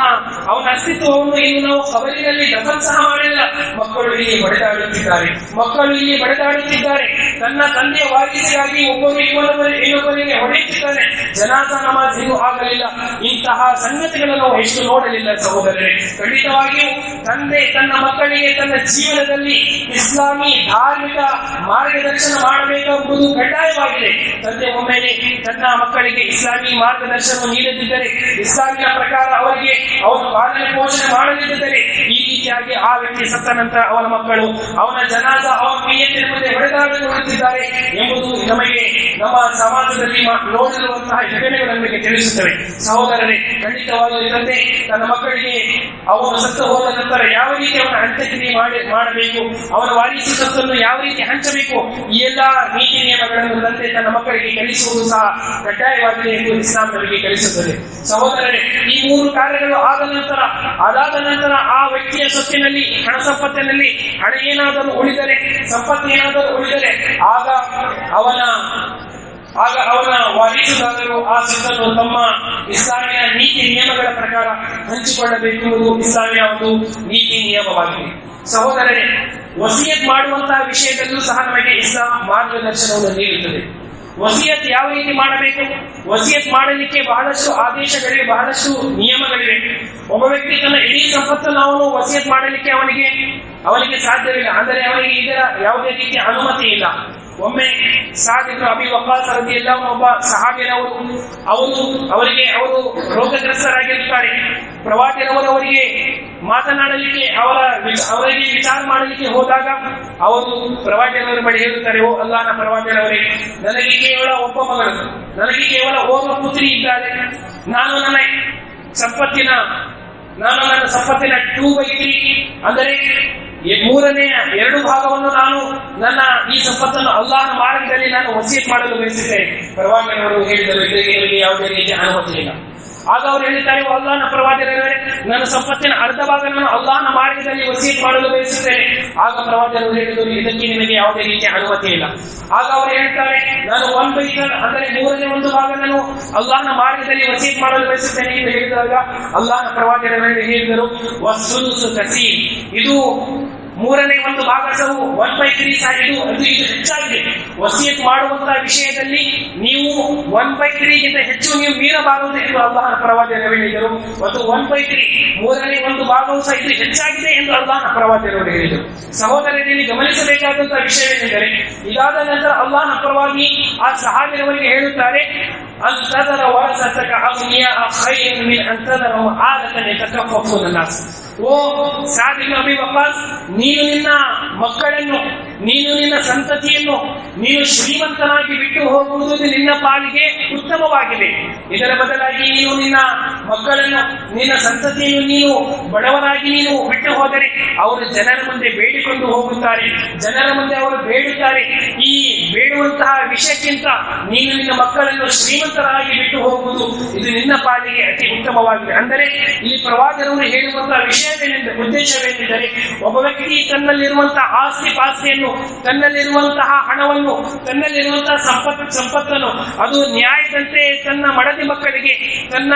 ಅವನ ಅಸ್ತಿತ್ವವನ್ನು ಇನ್ನು ನಾವು ಕಬರಿನಲ್ಲಿ ದಫನ್ ಸಹ ಮಾಡಿಲ್ಲ. ಮಕ್ಕಳು ಇಲ್ಲಿ ಬಡಿದಾಡುತ್ತಿದ್ದಾರೆ ಮಕ್ಕಳು ಇಲ್ಲಿ ಬಡಿದಾಡುತ್ತಿದ್ದಾರೆ ತನ್ನ ತಂದೆಯ ವಾರಿಸಿಗಾಗಿ ಒಬ್ಬರು ಇನ್ನೊಬ್ಬರು ಇನ್ನೊಬ್ಬರಿಗೆ ಹೊಡೆಯುತ್ತಿದ್ದಾನೆ. ಜನಾಸ ನಮಾಜ್ ಇನ್ನೂ ಆಗಲಿಲ್ಲ. ಇಂತಹ ಸಂಗತಿಗಳನ್ನು ಎಷ್ಟು ನೋಡಲಿಲ್ಲ ಸಹೋದರರೇ. ಖಂಡಿತವಾಗಿಯೂ ತಂದೆ ತನ್ನ ಮಕ್ಕಳಿಗೆ ತನ್ನ ಜೀವನದಲ್ಲಿ ಇಸ್ಲಾಮಿ ಧಾರ್ಮಿಕ ಮಾರ್ಗದರ್ಶನ ಮಾಡಬೇಕೆಂಬುದು ಕಡ್ಡಾಯವಾಗಿದೆ. ತಂದೆ ಒಮ್ಮೆಲೆ ತನ್ನ ಮಕ್ಕಳಿಗೆ ಇಸ್ಲಾಮಿ ಮಾರ್ಗದರ್ಶನ ನೀಡದಿದ್ದರೆ, ಇಸ್ಲಾಮಿನ ಪ್ರಕಾರ ಅವರಿಗೆ ಅವನು ಪಾಲನೆ ಪೋಷಣೆ ಮಾಡದಿದ್ದರೆ, ಈ ರೀತಿಯಾಗಿ ಆ ವ್ಯಕ್ತಿ ಸತ್ತ ನಂತರ ಅವನ ಮಕ್ಕಳು ಅವನ ಜನಾದ ಅವನ ಪ್ರಿಯತೆ ಮುಂದೆ ಹೊಡೆದಾಡುತ್ತಿದ್ದಾರೆ ಎಂಬುದು ನಮಗೆ ನಮ್ಮ ಸಮಾಜದಲ್ಲಿ ನೋಡಿರುವಂತಹ ಘಟನೆಗಳು ನಮಗೆ ತಿಳಿಸುತ್ತವೆ. ಸಹೋದರರೇ ಖಂಡಿತವಾಗಿ ತಂದೆ ತನ್ನ ಮಕ್ಕಳಿಗೆ ಅವನು ಸತ್ತು ಹೋದ ನಂತರ ಯಾವ ರೀತಿ ಅವನ ಅಂತ್ಯಕ್ರಿಯೆ ಮಾಡಿ, ಮಾಡಬೇಕು, ಅವನ ವಾರಿಸಿ ಸತ್ತನ್ನು ಯಾವ ರೀತಿ ಹಂಚಬೇಕು, ಈ ಎಲ್ಲಾ ನೀತಿ ನಿಯಮಗಳನ್ನು ತಂದೆ ತನ್ನ ಮಕ್ಕಳಿಗೆ ಕಲಿಸುವುದು ಸಹ ಕಡ್ಡಾಯವಾಗಿದೆ ಎಂದು ಇಸ್ಲಾಂ ನಮಗೆ ಕಲಿಸುತ್ತದೆ. ಸಹೋದರರೇ ಈ ಮೂರು ಕಾರ್ಯಗಳು ಆದ ನಂತರ, ಅದಾದ ನಂತರ ಆ ವ್ಯಕ್ತಿಯ ಸೊತ್ತಿನಲ್ಲಿ, ಹಣ ಸಂಪತ್ತಿನಲ್ಲಿ ಹಣ ಏನಾದರೂ ಉಳಿದರೆ, ಸಂಪತ್ತು ಏನಾದರೂ ಉಳಿದರೆ, ಆಗ ಅವನ ಆಗ ಅವನ ವಾರಿಸುದಾರರು ಆ ಸೊತ್ತನ್ನು ತಮ್ಮ ಇಸ್ಲಾಮಿನ ನೀತಿ ನಿಯಮಗಳ ಪ್ರಕಾರ ಹಂಚಿಕೊಳ್ಳಬೇಕೆಂಬುದು ಇಸ್ಲಾಮಿನ ಒಂದು ನೀತಿ ನಿಯಮವಾಗಿದೆ. ಸಹೋದರರೇ, ವಸಿಯತ್ ಮಾಡುವಂತಹ ವಿಷಯದಲ್ಲೂ ಸಹ ನಮಗೆ ಇಸ್ಲಾಂ ಮಾರ್ಗದರ್ಶನವನ್ನು ನೀಡುತ್ತದೆ. ವಸಿಯತ್ ಯಾವ ರೀತಿ ಮಾಡಬೇಕು? ವಸಿಯತ್ ಮಾಡಲಿಕ್ಕೆ ಬಹಳಷ್ಟು ಆದೇಶಗಳಿವೆ, ಬಹಳಷ್ಟು ನಿಯಮಗಳಿವೆ. ಒಬ್ಬ ವ್ಯಕ್ತಿ ತನ್ನ ಇಡೀ ಸಂಪತ್ತನ್ನು ಅವನು ವಸಿಯತ್ ಮಾಡಲಿಕ್ಕೆ ಅವನಿಗೆ ಅವನಿಗೆ ಸಾಧ್ಯವಿಲ್ಲ. ಅಂದರೆ ಅವನಿಗೆ ಇದರ ಯಾವುದೇ ರೀತಿಯ ಅನುಮತಿ ಇಲ್ಲ. ಒಮ್ಮೆ ಸಾದಿದ್ರು ಅಬಿ ವಕಾಸ್ ಎಲ್ಲ ಒಬ್ಬ ಸಹಾಬಿಯರವರು ಅವರು ಅವರಿಗೆ, ಅವರು ರೋಗಗ್ರಸ್ತರಾಗಿರುತ್ತಾರೆ. ಪ್ರವಾದಿರವರು ಅವರಿಗೆ ಮಾತನಾಡಲಿಕ್ಕೆ, ಅವರ ಅವರಿಗೆ ವಿಚಾರ ಮಾಡಲಿಕ್ಕೆ ಹೋದಾಗ ಅವರು ಪ್ರವಾದಿಯವರ ಬಳಿ ಹೇಳುತ್ತಾರೆ, ಓ ಅಲ್ಲಾನ ಪ್ರವಾದಿಯವರೇ ನನಗೆ ಕೇವಲ ಒಬ್ಬ ಮಗಳು ನನಗೆ ಕೇವಲ ಓರ್ವ ಪುತ್ರಿ ಇದ್ದಾರೆ. ನಾನು ನನ್ನ ಸಂಪತ್ತಿನ, ನಾನು ನನ್ನ ಸಂಪತ್ತಿನ ಟೂ ಬೈ ತ್ರೀ, ಅಂದರೆ ಮೂರನೇ ಎರಡು ಭಾಗವನ್ನು ನಾನು ನನ್ನ ಈ ಸಂಪತ್ತನ್ನು ಅಲ್ಲಾಹನ ಮಾರ್ಗದಲ್ಲಿ ನಾನು ವಸೀತ್ ಮಾಡಲು ಬಯಸುತ್ತೇನೆ. ಪ್ರವಾದಿಯವರು ಹೇಳಿದರು ಇದಕ್ಕೆ ಯಾವುದೇ ರೀತಿಯ ಅನುಮತಿ ಇಲ್ಲ. ಆಗ ಅವರು "ಓ ಅಲ್ಲಾಹನ ಪ್ರವಾದಿಯವರೇ ನನ್ನ ಸಂಪತ್ತಿನ ಅರ್ಧ ಭಾಗ ನಾನು ಅಲ್ಲಾಹನ ಮಾರ್ಗದಲ್ಲಿ ವಸೀತ್ ಮಾಡಲು ಬಯಸುತ್ತೇನೆ. ಆಗ ಪ್ರವಾದಿಯವರು ಹೇಳಿದರು, ಇದಕ್ಕೆ ನಿಮಗೆ ಯಾವುದೇ ರೀತಿಯ ಅನುಮತಿ ಇಲ್ಲ. ಆಗ ಅವರು ಹೇಳ್ತಾರೆ, ನಾನು ಒನ್ ಬೈ ಅಂದರೆ ಮೂರನೇ ಒಂದು ಭಾಗ ನಾನು ಅಲ್ಲಾಹನ ಮಾರ್ಗದಲ್ಲಿ ವಸೀತ್ ಮಾಡಲು ಬಯಸುತ್ತೇನೆ. ಎಂದು ಹೇಳಿದಾಗ ಅಲ್ಲಾಹನ ಪ್ರವಾದರೇ ಹೇಳಿದರು ವಸೂಲು ಕಸೀರ್, ಇದು ಮೂರನೇ ಒಂದು ಭಾಗ ಸಹು ಒನ್ ಬೈ ತ್ರೀ ಇದು ಅದು ಇದು ಹೆಚ್ಚಾಗಿದೆ. ವಸಿಯತ್ ಮಾಡುವಂತಹ ವಿಷಯದಲ್ಲಿ ನೀವು ಒನ್ ಬೈ ತ್ರೀಗಿಂತ ಹೆಚ್ಚು ನೀವು ಮೀರಬಾರದು ಎಂದು ಅಲ್ಲಾಹನ ಪ್ರವಾದಿಯರು ಹೇಳಿದರು. ಮತ್ತು ಒನ್ ಬೈ ತ್ರೀ ಮೂರನೇ ಒಂದು ಭಾಗವು ಸಹ ಇದು ಹೆಚ್ಚಾಗಿದೆ ಎಂದು ಅಲ್ಲಾಹನ ಪ್ರವಾದಿಯರು ಹೇಳಿದರು. ಸಹೋದರರಲ್ಲಿ ಗಮನಿಸಬೇಕಾದಂತಹ ವಿಷಯವೇನೆಂದರೆ ಇದಾದ ನಂತರ ಅಲ್ಲಾಹನ ಪರವಾಗಿ ಆ ಸಹಾಯವರಿಗೆ ಹೇಳುತ್ತಾರೆ, ಅಂತದರ ವರಸತಕ ಅಗ್ನಿಯ ಖೈರ್ ಮಿನ್ ಅಂತದರ ಆಲತನೆ ಯತಕಫಫುನ ನಾಸ್. ಓ ಸಾದಿನ ಅಬಿ ವಕಾಸ್ ನೀನು ನಿನ್ನ ಮಕ್ಕಳನ್ನು, ನೀನು ನಿನ್ನ ಸಂತತಿಯನ್ನು, ನೀನು ಶ್ರೀಮಂತನಾಗಿ ಬಿಟ್ಟು ಹೋಗುವುದು ನಿನ್ನ ಪಾಲಿಗೆ ಉತ್ತಮವಾಗಿದೆ. ಇದರ ಬದಲಾಗಿ ನೀನು ನಿನ್ನ ಮಕ್ಕಳನ್ನು, ನಿನ್ನ ಸಂತತಿಯನ್ನು ನೀನು ಬಡವರಾಗಿ ನೀನು ಬಿಟ್ಟು ಹೋದರೆ, ಅವರು ಜನರ ಮುಂದೆ ಬೇಡಿಕೊಂಡು ಹೋಗುತ್ತಾರೆ, ಜನರ ಮುಂದೆ ಅವರು ಬೇಡುತ್ತಾರೆ. ಈ ಬೇಡುವಂತಹ ವಿಷಯಕ್ಕಿಂತ ನೀನು ನಿನ್ನ ಮಕ್ಕಳನ್ನು ಶ್ರೀಮಂತರಾಗಿ ಬಿಟ್ಟು ಹೋಗುವುದು, ಇದು ನಿನ್ನ ಪಾಲಿಗೆ ಅತಿ ಉತ್ತಮವಾಗಿದೆ. ಅಂದರೆ, ಇಲ್ಲಿ ಪ್ರವಾದರವರು ಹೇಳುವಂತಹ ವಿಷಯವೇನೆಂದರೆ ಉದ್ದೇಶವೇನೆಂದರೆ, ಒಬ್ಬ ವ್ಯಕ್ತಿ ತನ್ನಲ್ಲಿರುವಂತಹ ಆಸ್ತಿ ಪಾಸ್ತಿಯನ್ನು, ತನ್ನಲ್ಲಿರುವಂತಹ ಹಣವನ್ನು, ತನ್ನಲ್ಲಿರುವಂತಹ ಸಂಪತ್ತು ಸಂಪತ್ತನ್ನು, ಅದು ನ್ಯಾಯದಂತೆ ತನ್ನ ಮಡದಿ ಮಕ್ಕಳಿಗೆ, ತನ್ನ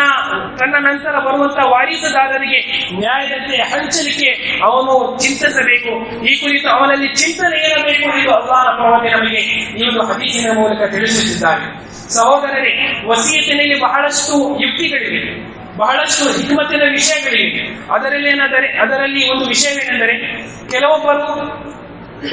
ತನ್ನ ನಂತರ ಬರುವಂತಹ ವಾರಿಸುದಾರರಿಗೆ ನ್ಯಾಯದಂತೆ ಹಂಚಲಿಕ್ಕೆ ಅವನು ಚಿಂತಿಸಬೇಕು. ಈ ಕುರಿತು ಅವನಲ್ಲಿ ಚಿಂತನೆ ಇರಬೇಕು ಎಂದು ಅಲ್ಲಾಹನ ಪ್ರವಾದಿ ನಮಗೆ ಒಂದು ಹದೀಸಿನ ಮೂಲಕ ತಿಳಿಸುತ್ತಿದ್ದಾರೆ. ಸಹೋದರರೇ ವಸೀಯತಿನಲ್ಲಿ ಬಹಳಷ್ಟು ಯುಕ್ತಿಗಳಿವೆ. ಬಹಳಷ್ಟು ಹಿಕ್ಮತಿನ ವಿಷಯಗಳಿವೆ. ಅದರಲ್ಲಿ ಏನಾದರೆ, ಅದರಲ್ಲಿ ಒಂದು ವಿಷಯವೇನೆಂದರೆ, ಕೆಲವೊಬ್ಬರು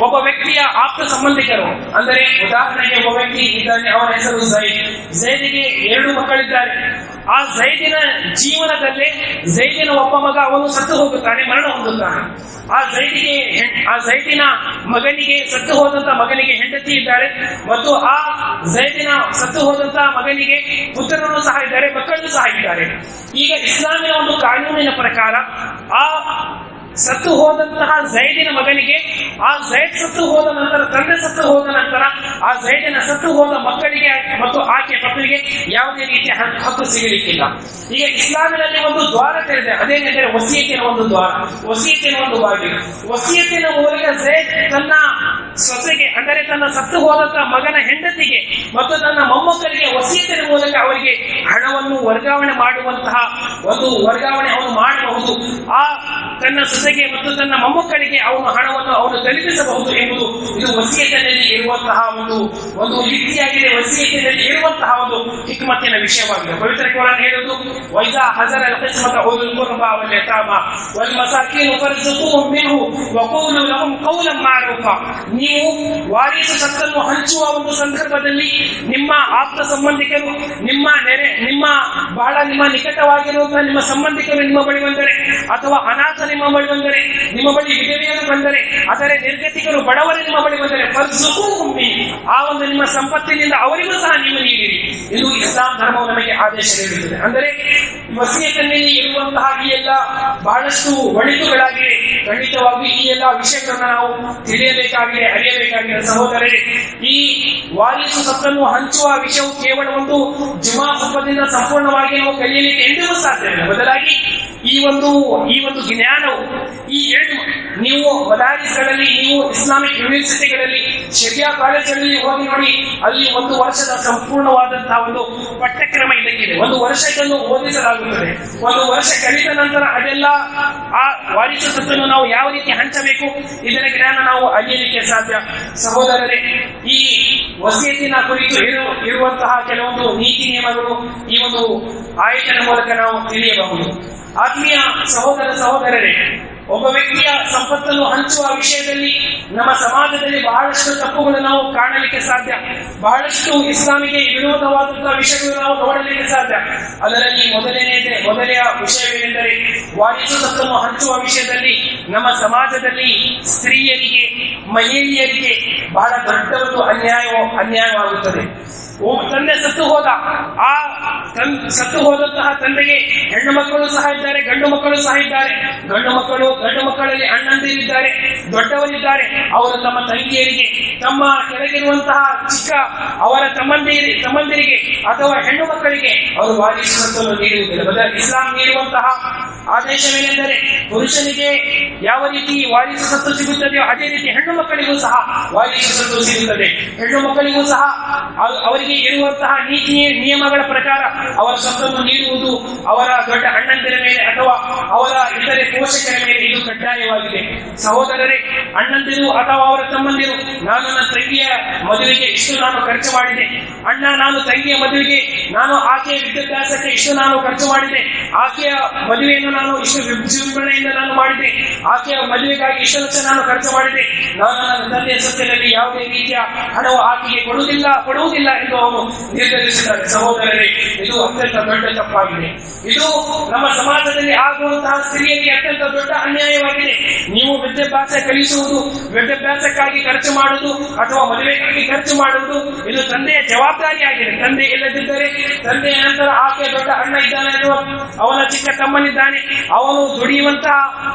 ಒಬ್ಬ ವ್ಯಕ್ತಿಯ ಆಪ್ತ ಸಂಬಂಧಿಕರು, ಅಂದರೆ ಉದಾಹರಣೆಗೆ ಒಬ್ಬ ವ್ಯಕ್ತಿ ಇದ್ದಾನೆ, ಅವನ ಹೆಸರು ಝೈದ್. ಝೈದಿಗೆ ಎರಡು ಮಕ್ಕಳಿದ್ದಾರೆ. ಆ ಜೈದಿನ ಜೀವನದಲ್ಲೇ ಜೈದಿನ ಒಬ್ಬ ಮಗ ಅವನು ಸತ್ತು ಹೋಗುತ್ತಾನೆ, ಮರಣ ಹೊಂದುತ್ತಾನೆ. ಆ ಜೈದಿಗೆ ಆ ಜೈದಿನ ಮಗನಿಗೆ ಸತ್ತು ಹೋದಂತ ಮಗನಿಗೆ ಹೆಂಡತಿ ಇದ್ದಾರೆ. ಮತ್ತು ಆ ಜೈದಿನ ಸತ್ತು ಹೋದಂತ ಮಗನಿಗೆ ಪುತ್ರರು ಸಹ ಇದ್ದಾರೆ, ಮಕ್ಕಳು ಸಹ ಇದ್ದಾರೆ. ಈಗ ಇಸ್ಲಾಮಿನ ಒಂದು ಕಾನೂನಿನ ಪ್ರಕಾರ ಆ ಸತ್ತು ಹೋದಂತಹ ಜೈದಿನ ಮಗನಿಗೆ, ಆ ಜೈದ್ ಸತ್ತು ಹೋದ ನಂತರ ತಂದೆ ಸತ್ತು ಹೋದ ನಂತರ ಆ ಜೈದಿನ ಸತ್ತು ಹೋದ ಮಕ್ಕಳಿಗೆ ಮತ್ತು ಆಕೆ ಮಕ್ಕಳಿಗೆ ಯಾವುದೇ ರೀತಿಯ ಹಕ್ಕು ಹಕ್ಕು ಸಿಗಲಿಕ್ಕಿಲ್ಲ. ಈಗ ಇಸ್ಲಾಮಿನಲ್ಲಿ ಒಂದು ದ್ವಾರ ತೆರೆದಿದೆ ಅದೇನೆಂದರೆ ವಸಿಯತಿನ ಒಂದು ದ್ವಾರ. ವಸಿಯತಿನ ಒಂದು ಬಾಗಿಲು ವಸಿಯತಿನ ಮೂಲಕ ಜೈದ್ ತನ್ನ ಸೊಸೆಗೆ, ಅಂದರೆ ತನ್ನ ಸತ್ತು ಹೋದಂತಹ ಮಗನ ಹೆಂಡತಿಗೆ ಮತ್ತು ತನ್ನ ಮೊಮ್ಮಕ್ಕಳಿಗೆ ವಸಿಯತಿನ ಮೂಲಕ ಅವರಿಗೆ ಹಣವನ್ನು ವರ್ಗಾವಣೆ ಮಾಡುವಂತಹ ಒಂದು ವರ್ಗಾವಣೆ ಅವನು ಮಾಡಬಹುದು. ಆ ತನ್ನ ಸೊಸೆಗೆ ಮತ್ತು ತನ್ನ ಮೊಮ್ಮಕ್ಕಳಿಗೆ ಅವನು ಹಣವನ್ನು ಅವನು ತಲುಪಿಸಬಹುದು ಎಂಬುದು ಇದು ವಸೀಯತಿನಲ್ಲಿ ಇರುವಂತಹ ಒಂದು ಒಂದು ಯುಕ್ತಿಯಾಗಿದೆ ವಸೀಯತಿನಲ್ಲಿ ಇರುವಂತಹ ಒಂದು ಹಿಕ್ಮತ್ತಿನ ವಿಷಯವಾಗಿದೆ ಪವಿತ್ರ ಕುರಾನ್ ಹೇಳುವುದು ವೈಜಾ ಹಜರ القسمة أولو القربى واليتامى والمساكين فارزقوهم منه وقولوا لهم قولا معروفا ನೀವು ವಾರಿಸು ಸತ್ತನ್ನು ಹಂಚುವ ಒಂದು ಸಂದರ್ಭದಲ್ಲಿ ನಿಮ್ಮ ಆಪ್ತ ಸಂಬಂಧಿಕರು ನಿಮ್ಮ ನೆರೆ ನಿಮ್ಮ ಬಹಳ ನಿಮ್ಮ ನಿಕಟವಾಗಿರುವಂತಹ ನಿಮ್ಮ ಸಂಬಂಧಿಕರು ನಿಮ್ಮ ಬಳಿ ಬಂದರೆ ಅಥವಾ ಅನಾಥ ನಿಮ್ಮ ಬಳಿ ಬಂದರೆ, ನಿಮ್ಮ ಬಳಿ ವಿಧವೆಯರು ಬಂದರೆ, ಆದರೆ ನಿರ್ಗತಿಕರು ಬಡವರು ನಿಮ್ಮ ಬಳಿ ಬಂದರೆ ಮಿನ್. ಆ ಒಂದು ನಿಮ್ಮ ಸಂಪತ್ತಿನಿಂದ ಅವರಿಗೂ ಸಹ ನೀವು ನೀಡಿರಿ ಇದು ಇಸ್ಲಾಂ ಧರ್ಮವು ನಮಗೆ ಆದೇಶ ನೀಡುತ್ತದೆ. ಅಂದರೆ ವಸೀಯತನಲ್ಲಿ ಇರುವಂತಹ ಈ ಎಲ್ಲ ಬಹಳಷ್ಟು ಒಳಿತುಗಳಾಗಿವೆ. ಖಂಡಿತವಾಗಿ ಈ ಎಲ್ಲ ವಿಷಯಗಳನ್ನು ನಾವು ತಿಳಿಯಬೇಕಾಗಿದೆ, ಅರಿಯಬೇಕಾಗಿದೆ. ಸಹೋದರರೇ, ಈ ವಾರಿಸು ಸತ್ತನ್ನು ಹಂಚುವ ವಿಷಯವು ಕೇವಲ ಒಂದು ಜುಮಾ ಹಬ್ಬದಿಂದ ಸಂಪೂರ್ಣವಾಗಿ ನಾವು ಕಲಿಯಲಿಕ್ಕೆ ಎಂದಿಗೂ ಸಾಧ್ಯವಿಲ್ಲ. ಬದಲಾಗಿ ಈ ಒಂದು ಈ ಒಂದು ಜ್ಞಾನವು, ಈ ಹೆಣ್ಣು ನೀವು ಮದಾರಿಸ್ಗಳಲ್ಲಿ ನೀವು ಇಸ್ಲಾಮಿಕ್ ಯೂನಿವರ್ಸಿಟಿಗಳಲ್ಲಿ, ಶರಿಯಾ ಕಾಲೇಜಲ್ಲಿ ಹೋಗಿ ನೋಡಿ, ಅಲ್ಲಿ ಒಂದು ವರ್ಷದ ಸಂಪೂರ್ಣವಾದಂತಹ ಒಂದು ಪಠ್ಯಕ್ರಮ ಇದಕ್ಕಿದೆ. ಒಂದು ವರ್ಷ ಇದನ್ನು ಓದಿಸಲಾಗುತ್ತದೆ. ಒಂದು ವರ್ಷ ಕಲಿತ ನಂತರ ಅದೆಲ್ಲ ಆ ವಾರಿಸು ಸತ್ತನ್ನು ನಾವು ಯಾವ ರೀತಿ ಹಂಚಬೇಕು? ಇದರ ಜ್ಞಾನ ನಾವು ಅರಿಯಲಿಕ್ಕೆ ಸಾಧ್ಯ. ಸಹೋದರರೇ, ಈ ವಸತಿನ ಕುರಿತು ಇರು ಇರುವಂತಹ ಕೆಲವೊಂದು ನೀತಿ ನಿಯಮಗಳು ಈ ಒಂದು ಆಯೋಜನೆ ಮೂಲಕ ನಾವು ತಿಳಿಯಬಹುದು. ಆತ್ಮೀಯ ಸಹೋದರ ಸಹೋದರರೇ, ಒಬ್ಬ ವ್ಯಕ್ತಿಯ ಸಂಪತ್ತನ್ನು ಹಂಚುವ ವಿಷಯದಲ್ಲಿ ನಮ್ಮ ಸಮಾಜದಲ್ಲಿ ಬಹಳಷ್ಟು ತಪ್ಪುಗಳು ನಾವು ಕಾಣಲಿಕ್ಕೆ ಸಾಧ್ಯ. ಬಹಳಷ್ಟು ಇಸ್ಲಾಮಿಗೆ ವಿರೋಧವಾದಂತಹ ವಿಷಯಗಳು ನಾವು ನೋಡಲಿಕ್ಕೆ ಸಾಧ್ಯ. ಅದರಲ್ಲಿ ಮೊದಲನೇ ಮೊದಲೆಯ ವಿಷಯವೇನೆಂದರೆ ವಾರಿಸು ಸತ್ತನ್ನು ಹಂಚುವ ವಿಷಯದಲ್ಲಿ ನಮ್ಮ ಸಮಾಜದಲ್ಲಿ ಸ್ತ್ರೀಯರಿಗೆ, ಮಹಿಳೆಯರಿಗೆ ಬಹಳ ದೊಡ್ಡ ಅನ್ಯಾಯ ಅನ್ಯಾಯವಾಗುತ್ತದೆ. ತಂದೆ ಸತ್ತು ಹೋದ. ಆ ಸತ್ತು ಹೋದಂತಹ ತಂದೆಗೆ ಹೆಣ್ಣು ಮಕ್ಕಳು ಸಹ ಇದ್ದಾರೆ, ಗಂಡು ಮಕ್ಕಳು ಸಹ ಇದ್ದಾರೆ. ಗಂಡು ಮಕ್ಕಳು, ಗಂಡು ಮಕ್ಕಳಲ್ಲಿ ಅಣ್ಣಂದಿರಿದ್ದಾರೆ, ದೊಡ್ಡವರಿದ್ದಾರೆ. ಅವರು ತಮ್ಮ ತಂಗಿಯರಿಗೆ, ತಮ್ಮ ಕೆಳಗಿರುವಂತಹ ಚಿಕ್ಕ ಅವರ ತಮ್ಮಂದಿರಿ, ತಮ್ಮಂದಿರಿಗೆ ಅಥವಾ ಹೆಣ್ಣು ಮಕ್ಕಳಿಗೆ ಅವರು ವಾರಿಸುವಂತನ್ನು ನೀಡುವುದಿಲ್ಲ. ಇಸ್ಲಾಂ ನೀಡುವಂತಹ ಆದೇಶವೇನೆಂದರೆ ಪುರುಷನಿಗೆ ಯಾವ ರೀತಿ ವಾರಿಸು ಸತ್ತು ಸಿಗುತ್ತದೆಯೋ ಅದೇ ರೀತಿ ಹೆಣ್ಣು ಮಕ್ಕಳಿಗೂ ಸಹ ವಾರಿಸು ಸತ್ತು ಸಿಗುತ್ತದೆ. ಹೆಣ್ಣು ಮಕ್ಕಳಿಗೂ ಸಹ ಅವರಿಗೆ ಇರುವಂತಹ ನೀತಿ ನಿಯಮಗಳ ಪ್ರಕಾರ ಅವರ ಸತ್ತನ್ನು ನೀಡುವುದು ಅವರ ದೊಡ್ಡ ಅಣ್ಣಂದಿರ ಮೇಲೆ ಅಥವಾ ಅವರ ಇತರೆ ಪೋಷಕರ ಮೇಲೆ ಇದು ಕಡ್ಡಾಯವಾಗಿದೆ. ಸಹೋದರರೇ, ಅಣ್ಣಂದಿರು ಅಥವಾ ಅವರ ತಮ್ಮಂದಿರು, ನಾನು ನನ್ನ ತಂಗಿಯ ಮದುವೆಗೆ ಇಷ್ಟು ನಾನು ಖರ್ಚು ಮಾಡಿದೆ. ಅಣ್ಣ, ನಾನು ತಂಗಿಯ ಮದುವೆಗೆ ನಾನು ಆಕೆಯ ವಿದ್ಯಾಭ್ಯಾಸಕ್ಕೆ ಇಷ್ಟು ನಾನು ಖರ್ಚು ಮಾಡಿದೆ. ಆಕೆಯ ಮದುವೆಯನ್ನು ನಾನು ಇಷ್ಟು ವಿಜೃಂಭಣೆಯಿಂದ ನಾನು ಮಾಡಿದೆ ಆಕೆಯ ಮದುವೆಗಾಗಿ ಇಷ್ಟು ಲಕ್ಷ ನಾನು ಖರ್ಚು ಮಾಡಿದೆ ನಾನು ನನ್ನ ತಂದೆಯ ಸತ್ಯದಲ್ಲಿ ಯಾವುದೇ ರೀತಿಯ ಹಣವು ಆಕೆಗೆ ಕೊಡುವುದಿಲ್ಲ ಕೊಡುವುದಿಲ್ಲ ಎಂದು ಅವನು ನಿರ್ಧರಿಸಿದ್ದಾರೆ ಸಹೋದರರೇ, ಇದು ಅತ್ಯಂತ ದೊಡ್ಡ ತಪ್ಪಾಗಿದೆ. ಇದು ನಮ್ಮ ಸಮಾಜದಲ್ಲಿ ಆಗುವಂತಹ ಸ್ತ್ರೀಯರಿಗೆ ಅತ್ಯಂತ ದೊಡ್ಡ ಅನ್ಯಾಯವಾಗಿದೆ. ನೀವು ವಿದ್ಯಾಭ್ಯಾಸ ಕಲಿಸುವುದು, ವಿದ್ಯಾಭ್ಯಾಸಕ್ಕಾಗಿ ಖರ್ಚು ಮಾಡುವುದು ಅಥವಾ ಮದುವೆಗಾಗಿ ಖರ್ಚು ಮಾಡುವುದು, ಇದು ತಂದೆಯ ಜವಾಬ್ದಾರಿಯಾಗಿದೆ. ತಂದೆ ಇಲ್ಲದಿದ್ದರೆ ತಂದೆಯ ನಂತರ ಆಕೆ ದೊಡ್ಡ ಅಣ್ಣ ಇದ್ದಾನೆ ಅಥವಾ ಅವನ ಚಿಕ್ಕ ತಮ್ಮನಿದ್ದಾನೆ. ಅವನು ದುಡಿಯುವಂತ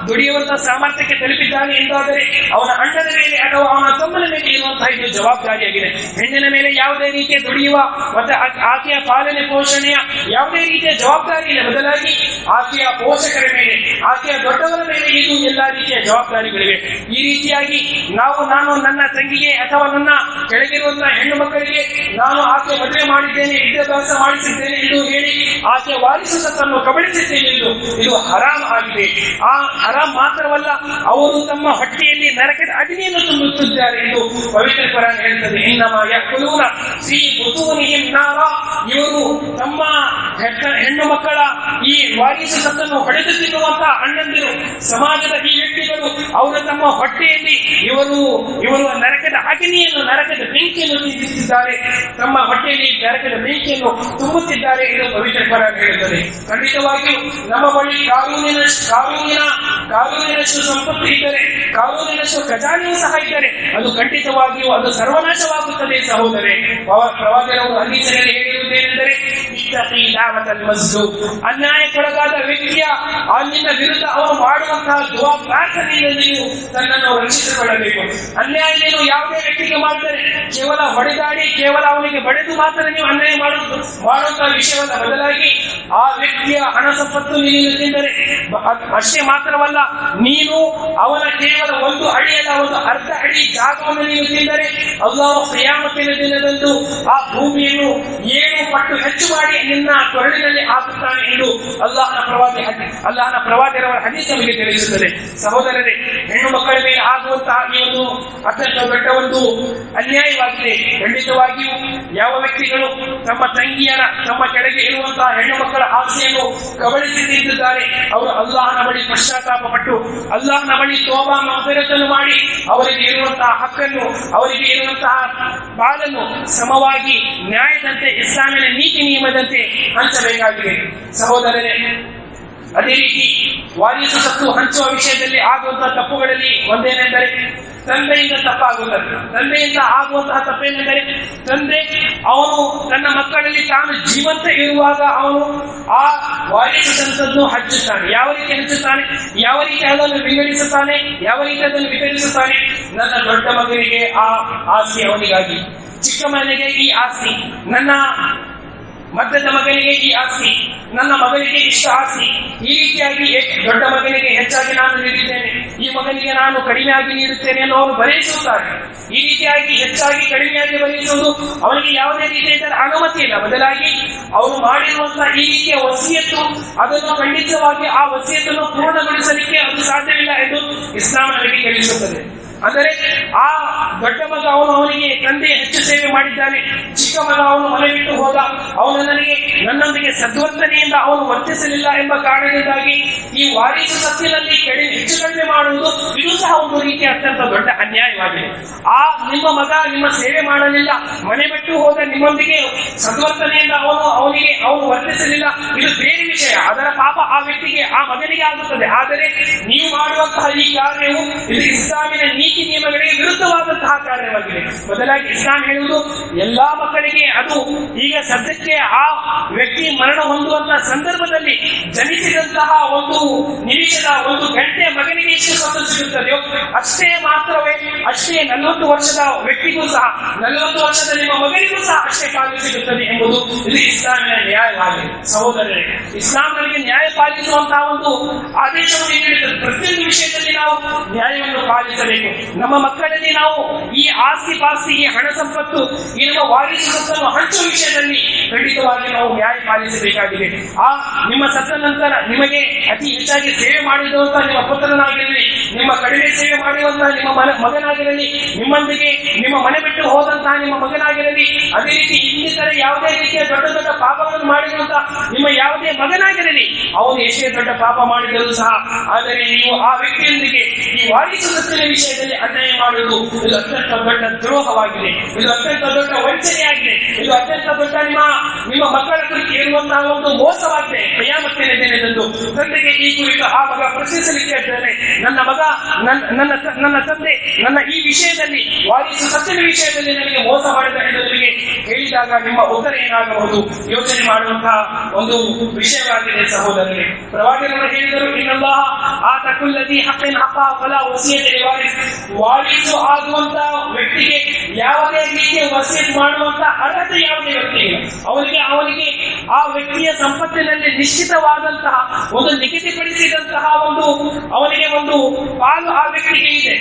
ದುಡಿಯುವಂತ ಸಾಮರ್ಥ್ಯಕ್ಕೆ ತಲುಪಿದ್ದಾನೆ ಎಂದಾದರೆ ಅವನ ಅಣ್ಣನ ಮೇಲೆ ಅಥವಾ ಅವನ ತಮ್ಮನ ಮೇಲೆ ಇರುವಂತಹ ಇದು ಜವಾಬ್ದಾರಿಯಾಗಿದೆ. ಹೆಣ್ಣಿನ ಮೇಲೆ ಯಾವುದೇ ರೀತಿಯ ದುಡಿಯುವ, ಮತ್ತೆ ಆಕೆಯ ಪಾಲನೆ, ಪೋಷಣೆಯ ಯಾವುದೇ ರೀತಿಯ ಜವಾಬ್ದಾರಿ ಇಲ್ಲ. ಬದಲಾಗಿ ಆಕೆಯ ಪೋಷಕರ ಮೇಲೆ, ಆಕೆಯ ದೊಡ್ಡವರ ಮೇಲೆ ಇದು ಎಲ್ಲಾ ರೀತಿಯ ಜವಾಬ್ದಾರಿಗಳಿವೆ. ಈ ರೀತಿಯಾಗಿ ನಾವು, ನಾನು ನನ್ನ ತಂಗಿಗೆ ಅಥವಾ ನನ್ನ ಕೆಳಗಿರುವಂತಹ ಹೆಣ್ಣು ಮಕ್ಕಳಿಗೆ ನಾನು ಆಕೆ ಮದುವೆ ಮಾಡಿದ್ದೇನೆ, ವಿದ್ಯಾಭ್ಯಾಸ ಮಾಡಿಸಿದ್ದೇನೆ ಎಂದು ಹೇಳಿ ಆಕೆ ವಾರಿಸುವುದನ್ನು ಸತ್ತನ್ನು ಕಬಳಿಸಿದ್ದೇನೆ ಎಂದು ಇದು ಹರಾಮ್ ಆಗಿದೆ. ಆ ಹರಾಮ್ ಮಾತ್ರವಲ್ಲ, ಅವರು ತಮ್ಮ ಹೊಟ್ಟೆಯಲ್ಲಿ ನರಕದ ಅಗ್ನಿಯನ್ನು ತುಂಬುತ್ತಿದ್ದಾರೆ ಎಂದು ಪವಿತ್ರ ಕುರಾನ್ ಹೇಳ್ತದೆ. ಇನ್ನಮ ಯಕುಲೂನ ಶ್ರೀ ಋತುವಿನ ಇವರು ತಮ್ಮ ಹೆಣ್ಣು ಮಕ್ಕಳ ಈ ವಾರಿಸ ಸತ್ತನ್ನು ಹೊಡೆದು ತಿನ್ನುವಂತಹ ಅಣ್ಣಂದಿರು, ಸಮಾಜದ ಈ ವ್ಯಕ್ತಿಗಳು, ಅವರು ತಮ್ಮ ಹೊಟ್ಟೆಯಲ್ಲಿ ಇವರು ಇವರು ನರಕದ ಅಗ್ನಿಯನ್ನು, ನರಕದ ಬೆಂಕಿಯನ್ನು ತಿಂದಿದ್ದಾರೆ ತಮ್ಮ ಹೊಟ್ಟೆಯಲ್ಲಿ ನರಕದ ಬೆಂಕಿಯನ್ನು ತುಂಬುತ್ತಿದ್ದಾರೆ ಎಂದು ಪವಿತ್ರ ಹೇಳುತ್ತದೆ. ಖಂಡಿತವಾಗಿಯೂ ನಮ್ಮ ಬಳಿ ಕಾನೂನಿನ ಕಾನೂನಿನ, ಕಾನೂನಿನಷ್ಟು ಸಂಪತ್ತು ಇದ್ದರೆ, ಕಾನೂನಿನಷ್ಟು ಖಜಾನೆಯೂ ಸಹ ಇದ್ದರೆ, ಅದು ಖಂಡಿತವಾಗಿಯೂ ಅದು ಸರ್ವನಾಶವಾಗುತ್ತದೆ ಸಹೋದರೇ. ಪ್ರವಾದಿಯವರು ಅಂಗೀಕರಣ ಹೇಳಿರುವುದೇನೆಂದರೆ ಅನ್ಯಾಯಕ್ಕೊಳಗಾದ ವ್ಯಕ್ತಿಯ ಅಲ್ಲಿನ ವಿರುದ್ಧ ಅವರು ಮಾಡುವಂತಹ ದುವಾ ಪ್ರಾರ್ಥನೆಯಲ್ಲಿ ನೀವು ತನ್ನನ್ನು ರಕ್ಷಿಸಿಕೊಳ್ಳಬೇಕು. ಅನ್ಯಾಯ ನೀನು ಯಾವುದೇ ವ್ಯಕ್ತಿಗೆ ಮಾಡಿದರೆ ಕೇವಲ ಹೊಡೆದಾಡಿ, ಕೇವಲ ಅವನಿಗೆ ಬಡಿದು ಮಾತ್ರ ನೀವು ಅನ್ಯಾಯ ಮಾಡುವುದು, ಮಾಡುವಂತಹ ವಿಷಯವನ್ನು ಬದಲಾಗಿ ಆ ವ್ಯಕ್ತಿಯ ಹಣ ಸಂಪತ್ತು ನೀನು ತಿಂದರೆ ಅಷ್ಟೇ ಮಾತ್ರವಲ್ಲ, ನೀನು ಅವನ ಕೇವಲ ಒಂದು ಅಡಿಯಲ್ಲ, ಒಂದು ಅರ್ಧ ಅಡಿ ಜಾಗವನ್ನು ನೀನು ತಿಂದರೆ ಅಲ್ಲಾಹ ಪ್ರಯಾಮತ್ತಿನ ದಿನದಂದು ಆ ಭೂಮಿಯನ್ನು ಏಳು ಪಟ್ಟು ಹೆಚ್ಚು ಮಾಡಿ ನಿನ್ನ ಕೊರಳಿನಲ್ಲಿ ಹಾಕುತ್ತಾನೆ ಎಂದು ಅಲ್ಲಾಹನ ಪ್ರವಾದಿ ಅಲ್ಲಾಹನ ಪ್ರವಾದಿರವರ ಹದೀಸ್ ನಮಗೆ ತಿಳಿಸುತ್ತದೆ ಸಹೋದರರೇ, ಹೆಣ್ಣು ಮಕ್ಕಳ ಮೇಲೆ ಆಗುವಂತಹ ಈ ಒಂದು ಅತ್ಯಂತ ದೊಡ್ಡ ಒಂದು ಅನ್ಯಾಯವಾಗಿದೆ. ಖಂಡಿತವಾಗಿಯೂ ಯಾವ ವ್ಯಕ್ತಿಗಳು ತಮ್ಮ ತಂಗಿಯರ, ತಮ್ಮ ಕೆಳಗೆ ಇರುವಂತಹ ಹೆಣ್ಣು ಮಕ್ಕಳ ಆಸೆಯನ್ನು ಕಬಳಿಸಿ ನಿಂತಿದ್ದಾರೆ, ಅವರು ಅಲ್ಲಾಹನ ಬಳಿ ಪಶ್ಚಾತ್ತಾಪ ಪಟ್ಟು ಅಲ್ಲಾಹನ ಬಳಿ ತೋಬಾ ಮಹಬರತನ್ನು ಮಾಡಿ ಅವರಿಗೆ ಇರುವಂತಹ ಹಕ್ಕನ್ನು, ಅವರಿಗೆ ಇರುವಂತಹ ಬಾಲನ್ನು ಸಮವಾಗಿ ನ್ಯಾಯದಂತೆ ಇಸ್ಲಾಮಿನ ನೀತಿ ನಿಯಮದಂತೆ ಹಂಚಬೇಕಾಗಿದೆ. ಸಹೋದರರೇ, ಅದೇ ರೀತಿ ವಾರಿಸು ಸತ್ತು ಹಂಚುವ ವಿಷಯದಲ್ಲಿ ಆಗುವಂತಹ ತಪ್ಪುಗಳಲ್ಲಿ ಒಂದೇನೆಂದರೆ ತಂದೆಯಿಂದ ತಪ್ಪಾಗುತ್ತದೆ ತಂದೆಯಿಂದ ಆಗುವಂತಹ ತಪ್ಪೇನೆಂದರೆ ತಂದೆ ಅವನು ತನ್ನ ಮಕ್ಕಳಲ್ಲಿ ತಾನು ಜೀವಂತ ಇರುವಾಗ ಅವನು ಆ ವಾರಿಸು ಸಂತನ್ನು ಹಂಚುತ್ತಾನೆ. ಯಾವ ರೀತಿ ಹಂಚುತ್ತಾನೆ? ಯಾವ ರೀತಿ ಅದನ್ನು ವಿಂಗಡಿಸುತ್ತಾನೆ? ಯಾವ ರೀತಿ ಅದನ್ನು ವಿತರಿಸುತ್ತಾನೆ? ನನ್ನ ದೊಡ್ಡ ಮಗನಿಗೆ ಆ ಆಸ್ತಿ ಅವನಿಗಾಗಿ, ಚಿಕ್ಕ ಮಗನಿಗೆ ಈ ಆಸ್ತಿ. ನನ್ನ ಮಧ್ಯದ ಮಗನಿಗೆ ಈ ಆಸ್ತಿ, ನನ್ನ ಮಗನಿಗೆ ಇಷ್ಟ ಆಸ್ತಿ, ಈ ರೀತಿಯಾಗಿ ದೊಡ್ಡ ಮಗನಿಗೆ ಹೆಚ್ಚಾಗಿ ನಾನು ನೀಡಿದ್ದೇನೆ, ಈ ಮಗನಿಗೆ ನಾನು ಕಡಿಮೆಯಾಗಿ ನೀಡುತ್ತೇನೆ ಎಂದು ಅವನು ಬರೆಯಿಸುತ್ತಾರೆ. ಈ ರೀತಿಯಾಗಿ ಹೆಚ್ಚಾಗಿ ಕಡಿಮೆಯಾಗಿ ಬರೆಯಿಸುವುದು ಅವನಿಗೆ ಯಾವುದೇ ರೀತಿಯ ಅನುಮತಿ ಇಲ್ಲ. ಬದಲಾಗಿ ಅವನು ಮಾಡಿರುವಂತಹ ಈ ರೀತಿಯ ವಸಿಯತ್ತು, ಅದನ್ನು ಖಂಡಿತವಾಗಿ ಆ ವಸಿಯತ್ತನ್ನು ಪೂರ್ಣಗೊಳಿಸಲಿಕ್ಕೆ ಅದು ಸಾಧ್ಯವಿಲ್ಲ ಎಂದು ಇಸ್ಲಾಂ ನಮಗೆ ತಿಳಿಸುತ್ತದೆ. ಅಂದರೆ ಆ ದೊಡ್ಡ ಮಗ ಅವನು ಅವನಿಗೆ ತಂದೆ ಹೆಚ್ಚು ಸೇವೆ ಮಾಡಿದ್ದಾನೆ, ಚಿಕ್ಕ ಮಗ ಅವನು ಮನೆ ಬಿಟ್ಟು ಹೋದ, ಅವನು ನನಗೆ ನನ್ನೊಂದಿಗೆ ಸದ್ವರ್ತನೆಯಿಂದ ಅವನು ವರ್ತಿಸಲಿಲ್ಲ ಎಂಬ ಕಾರಣದಿಂದಾಗಿ ಈ ವಾರಿಸು ಸತ್ತಿನಲ್ಲಿ ಕಡಿಮೆ ಹೆಚ್ಚು ಕಡಿಮೆ ಮಾಡುವುದು ಇದು ಸಹ ಒಂದು ರೀತಿಯ ಅತ್ಯಂತ ದೊಡ್ಡ ಅನ್ಯಾಯವಾಗಿದೆ. ಆ ನಿಮ್ಮ ಮಗ ನಿಮ್ಮ ಸೇವೆ ಮಾಡಲಿಲ್ಲ, ಮನೆ ಬಿಟ್ಟು ಹೋದ ನಿಮ್ಮೊಂದಿಗೆ ಸದ್ವರ್ತನೆಯಿಂದ ಅವನು ಅವನಿಗೆ ಅವನು ವರ್ತಿಸಲಿಲ್ಲ, ಇದು ಬೇರೆ ವಿಷಯ. ಅದರ ಪಾಪ ಆ ವ್ಯಕ್ತಿಗೆ ಆ ಮಗನಿಗೆ ಆಗುತ್ತದೆ. ಆದರೆ ನೀವು ಮಾಡುವಂತಹ ಈ ಕಾರ್ಯವು ಇದು ಇಸ್ಲಾಮಿನ ನೀತಿ ನಿಯಮಗಳಿಗೆ ವಿರುದ್ಧವಾದಂತಹ ಕಾರ್ಯವಾಗಿದೆ. ಬದಲಾಗಿ ಇಸ್ಲಾಂ ಹೇಳುವುದು ಎಲ್ಲಾ ಮಕ್ಕಳಿಗೆ ಅದು ಈಗ ಸದ್ಯಕ್ಕೆ ಆ ವ್ಯಕ್ತಿ ಮರಣ ಹೊಂದುವಂತಹ ಸಂದರ್ಭದಲ್ಲಿ ಜನಿಸಿದಂತಹ ಒಂದು ನಿಮಿಷದ ಒಂದು ಗಂಟೆ ಮಗನಿಗೆ ಎಷ್ಟು ಸಂತೋಷ ಸಿಗುತ್ತದೆಯೋ, ಅಷ್ಟೇ ಮಾತ್ರವೇ ಅಷ್ಟೇ ನಲವತ್ತು ವರ್ಷದ ವ್ಯಕ್ತಿಗೂ ಸಹ, ನಲವತ್ತು ವರ್ಷದ ನಿಮ್ಮ ಮಗನಿಗೂ ಸಹ ಅಷ್ಟೇ ಪಾಲು ಸಿಗುತ್ತದೆ ಎಂಬುದು ಇದು ಇಸ್ಲಾಮಿನ ನ್ಯಾಯವಾಗಿದೆ. ಸಹೋದರರೇ ಇಸ್ಲಾಂ ನಮಗೆ ನ್ಯಾಯ ಪಾಲಿಸುವಂತಹ ಒಂದು ಆದೇಶವನ್ನು ನೀಡಿದ ಪ್ರತಿಯೊಂದು ವಿಷಯದಲ್ಲಿ ನಾವು ನ್ಯಾಯವನ್ನು ಪಾಲಿಸಬೇಕು. ನಮ್ಮ ಮಕ್ಕಳಲ್ಲಿ ನಾವು ಈ ಆಸ್ತಿ ಪಾಸ್ತಿ, ಈ ಹಣ ಸಂಪತ್ತು, ಈ ನಮ್ಮ ವಾರಿಸು ಹಂಚುವ ವಿಷಯದಲ್ಲಿ ಖಂಡಿತವಾಗಿ ನಾವು ನ್ಯಾಯ ಪಾಲಿಸಬೇಕಾಗಿದೆ. ಆ ನಿಮ್ಮ ಸತ್ತ ನಂತರ ನಿಮಗೆ ಅತಿ ಹೆಚ್ಚಾಗಿ ಸೇವೆ ಮಾಡಿದಂತಹ ನಿಮ್ಮ ಪುತ್ರನಾಗಿರಲಿ ನಿಮ್ಮ ಕಡಿಮೆ ಸೇವೆ ಮಾಡಿರುವಂತಹ ನಿಮ್ಮ ಮಗನಾಗಿರಲಿ, ನಿಮ್ಮೊಂದಿಗೆ ನಿಮ್ಮ ಮನೆ ಬಿಟ್ಟು ಹೋದಂತಹ ನಿಮ್ಮ ಮಗನಾಗಿರಲಿ, ಅದೇ ರೀತಿ ಇನ್ನಿತರ ಯಾವುದೇ ರೀತಿಯ ದೊಡ್ಡ ದೊಡ್ಡ ಪಾಪಗಳನ್ನು ಮಾಡಿರುವಂತಹ ನಿಮ್ಮ ಯಾವುದೇ ಮಗನಾಗಿರಲಿ, ಅವನು ಎಷ್ಟೇ ದೊಡ್ಡ ಪಾಪ ಮಾಡಿದರೂ ಸಹ, ಆದರೆ ನೀವು ಆ ವ್ಯಕ್ತಿಯೊಂದಿಗೆ ಈ ವಾಯು ಸತ್ತಿನ ವಿಷಯದಲ್ಲಿ ಅನ್ಯಾಯ ಮಾಡುವುದು ಇದು ಅತ್ಯಂತ ದೊಡ್ಡ ದ್ರೋಹವಾಗಿದೆ. ಇದು ಅತ್ಯಂತ ದೊಡ್ಡ ವಂಚನೆಯಾಗಿದೆ. ಇದು ಅತ್ಯಂತ ದೊಡ್ಡ ನಿಮ್ಮ ನಿಮ್ಮ ಮಕ್ಕಳ ಕುರಿತು ಇರುವಂತಹ ಒಂದು ಮೋಸವಾಗಿದೆ. ಕಯಾಮತ್ತೇನೆ ತಂದೆಗೆ ಈ ಕುರಿತು ಆ ಮಗ ಪ್ರಶ್ನಿಸಲಿಕ್ಕೆ ನನ್ನ ಮಗ ನನ್ನ ನನ್ನ ನನ್ನ ತಂದೆ ನನ್ನ ಈ ವಿಷಯದಲ್ಲಿ, ವಾರಿಸು ಸತ್ಯದ ವಿಷಯದಲ್ಲಿ ನನಗೆ ಮೋಸ ಮಾಡಿದ ಹೆಣ್ಣುಗಳಿಗೆ ಹೇಳಿದಾಗ ನಿಮ್ಮ ಉತ್ತರ ಏನಾಗಬಹುದು? ಯೋಚನೆ ಮಾಡುವಂತಹ ಒಂದು ವಿಷಯವಾಗಿದೆ ಸಹೋದರರೇ. ಪ್ರವಾದಿಗಳು ಹೇಳಿದರು ಇನ್ನೊಬ್ಬ ಆ ತಕುಲ್ಲದಿ ಹಕ್ಕಿನ ಹಕ್ಕ, ಫಲ ವಸಿಯತೆ ವಾರಿಸ್ ವಾರಿಸು ಆಗುವಂತಹ ವ್ಯಕ್ತಿಗೆ ಯಾವುದೇ ರೀತಿಯ ವಸಿಯತ್ ಮಾಡುವಂತಹ ಅರ್ಹತೆ ಯಾವುದೇ ವ್ಯಕ್ತಿ ಅವನಿಗೆ ಅವನಿಗೆ ಆ ವ್ಯಕ್ತಿಯ ಸಂಪತ್ತಿನಲ್ಲಿ ನಿಶ್ಚಿತವಾದಂತಹ, ಒಂದು ನಿಗದಿಪಡಿಸಿದಂತಹ ಒಂದು, ಅವನಿಗೆ ಒಂದು ಪಾಲು ಆ ವ್ಯಕ್ತಿಗೆ ಇದೆ.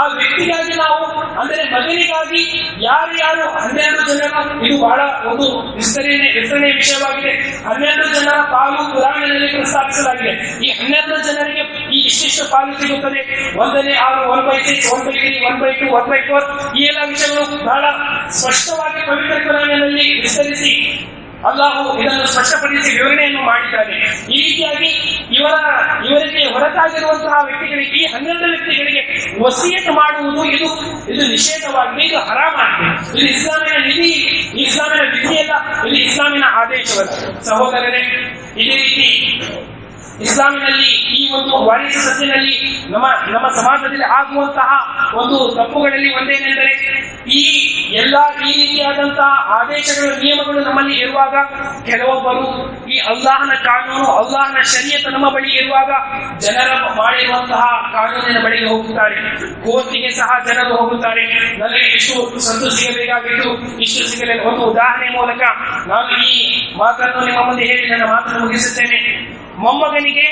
ಆ ವ್ಯಕ್ತಿಗಾಗಿ ನಾವು, ಅಂದರೆ ಮಗನಿಗಾಗಿ ಯಾರು ಯಾರು ಹನ್ನೆರಡು ಜನರ, ಇದು ಬಹಳ ಒಂದು ವಿಸ್ತರಣೆ ವಿಸ್ತರಣೆಯ ವಿಷಯವಾಗಿದೆ. ಹನ್ನೆರಡು ಜನರ ಪಾಲು ಪುರಾಣದಲ್ಲಿ ಪ್ರಸ್ತಾಪಿಸಲಾಗಿದೆ. ಈ ಹನ್ನೆರಡು ಜನರಿಗೆ ಈ ಇಷ್ಟಿಷ್ಟು ಪಾಲು ಸಿಗುತ್ತದೆ. ಒಂದನೇ ಆರು one by six one by three one by two one by four ಈ ಎಲ್ಲ ವಿಷಯಗಳು ಬಹಳ ಸ್ಪಷ್ಟವಾಗಿ ಪವಿತ್ರ ಪುರಾಣದಲ್ಲಿ ವಿಸ್ತರಿಸಿ ಅಲ್ಲಾಹು ಇದನ್ನು ಸ್ಪಷ್ಟಪಡಿಸಿ ವಿವರಣೆಯನ್ನು ಮಾಡಿದ್ದಾನೆ. ಈ ರೀತಿಯಾಗಿ ಇವರ, ಇವರಿಗೆ ಹೊರತಾಗಿರುವಂತಹ ವ್ಯಕ್ತಿಗಳಿಗೆ, ಈ ಹನ್ನೆರಡು ವ್ಯಕ್ತಿಗಳಿಗೆ ವಸಿಯತ್ ಮಾಡುವುದು ಇದು ಇದು ನಿಷೇಧವಾಗಿದೆ ಇದು ಹರಾಮಾಗಿದೆ ಇದು ಇಸ್ಲಾಮಿನ ನಿಧಿ ಇಸ್ಲಾಮಿನ ವಿಧಿಯಲ್ಲ, ಇದು ಇಸ್ಲಾಮಿನ ಆದೇಶವಲ್ಲ. ಸಹೋದರರೇ, ಇದೇ ರೀತಿ ಇಸ್ಲಾಮಿನಲ್ಲಿ ಈ ಒಂದು ವಾಣಿಜ್ಯ ಸತ್ತಿನಲ್ಲಿ ನಮ್ಮ ನಮ್ಮ ಸಮಾಜದಲ್ಲಿ ಆಗುವಂತಹ ಒಂದು ತಪ್ಪುಗಳಲ್ಲಿ ಒಂದೇನೆಂದರೆ ಈ ಎಲ್ಲ ಈ ರೀತಿಯಾದಂತಹ ಆದೇಶಗಳು, ನಿಯಮಗಳು ನಮ್ಮಲ್ಲಿ ಇರುವಾಗ ಕೆಲವೊಬ್ಬರು ಈ ಅಲ್ಲಾಹನ ಕಾನೂನು, ಅಲ್ಲಾಹನ ಶರೀಯತ್ ನಮ್ಮ ಬಳಿ ಇರುವಾಗ ಜನರ ಮಾಡಿರುವಂತಹ ಕಾನೂನಿನ ಬಳಿಗೆ ಹೋಗುತ್ತಾರೆ. ಕೋರ್ಟಿಗೆ ಸಹ ಜನರು ಹೋಗುತ್ತಾರೆ. ನನಗೆ ಇಷ್ಟು ಸಂತು ಸಿಗಬೇಕಾಗಿತ್ತು ಇಷ್ಟು ಸಿಗಲಿಲ್ಲ. ಒಂದು ಉದಾಹರಣೆ ಮೂಲಕ ನಾನು ಈ ಮಾತನ್ನು ನಿಮ್ಮ ಮುಂದೆ ಹೇಳಿ, ನನ್ನ ಮಾತನ್ನು ಮುಗಿಸುತ್ತೇನೆ. ಮೊಮ್ಮಗನಿಗೆ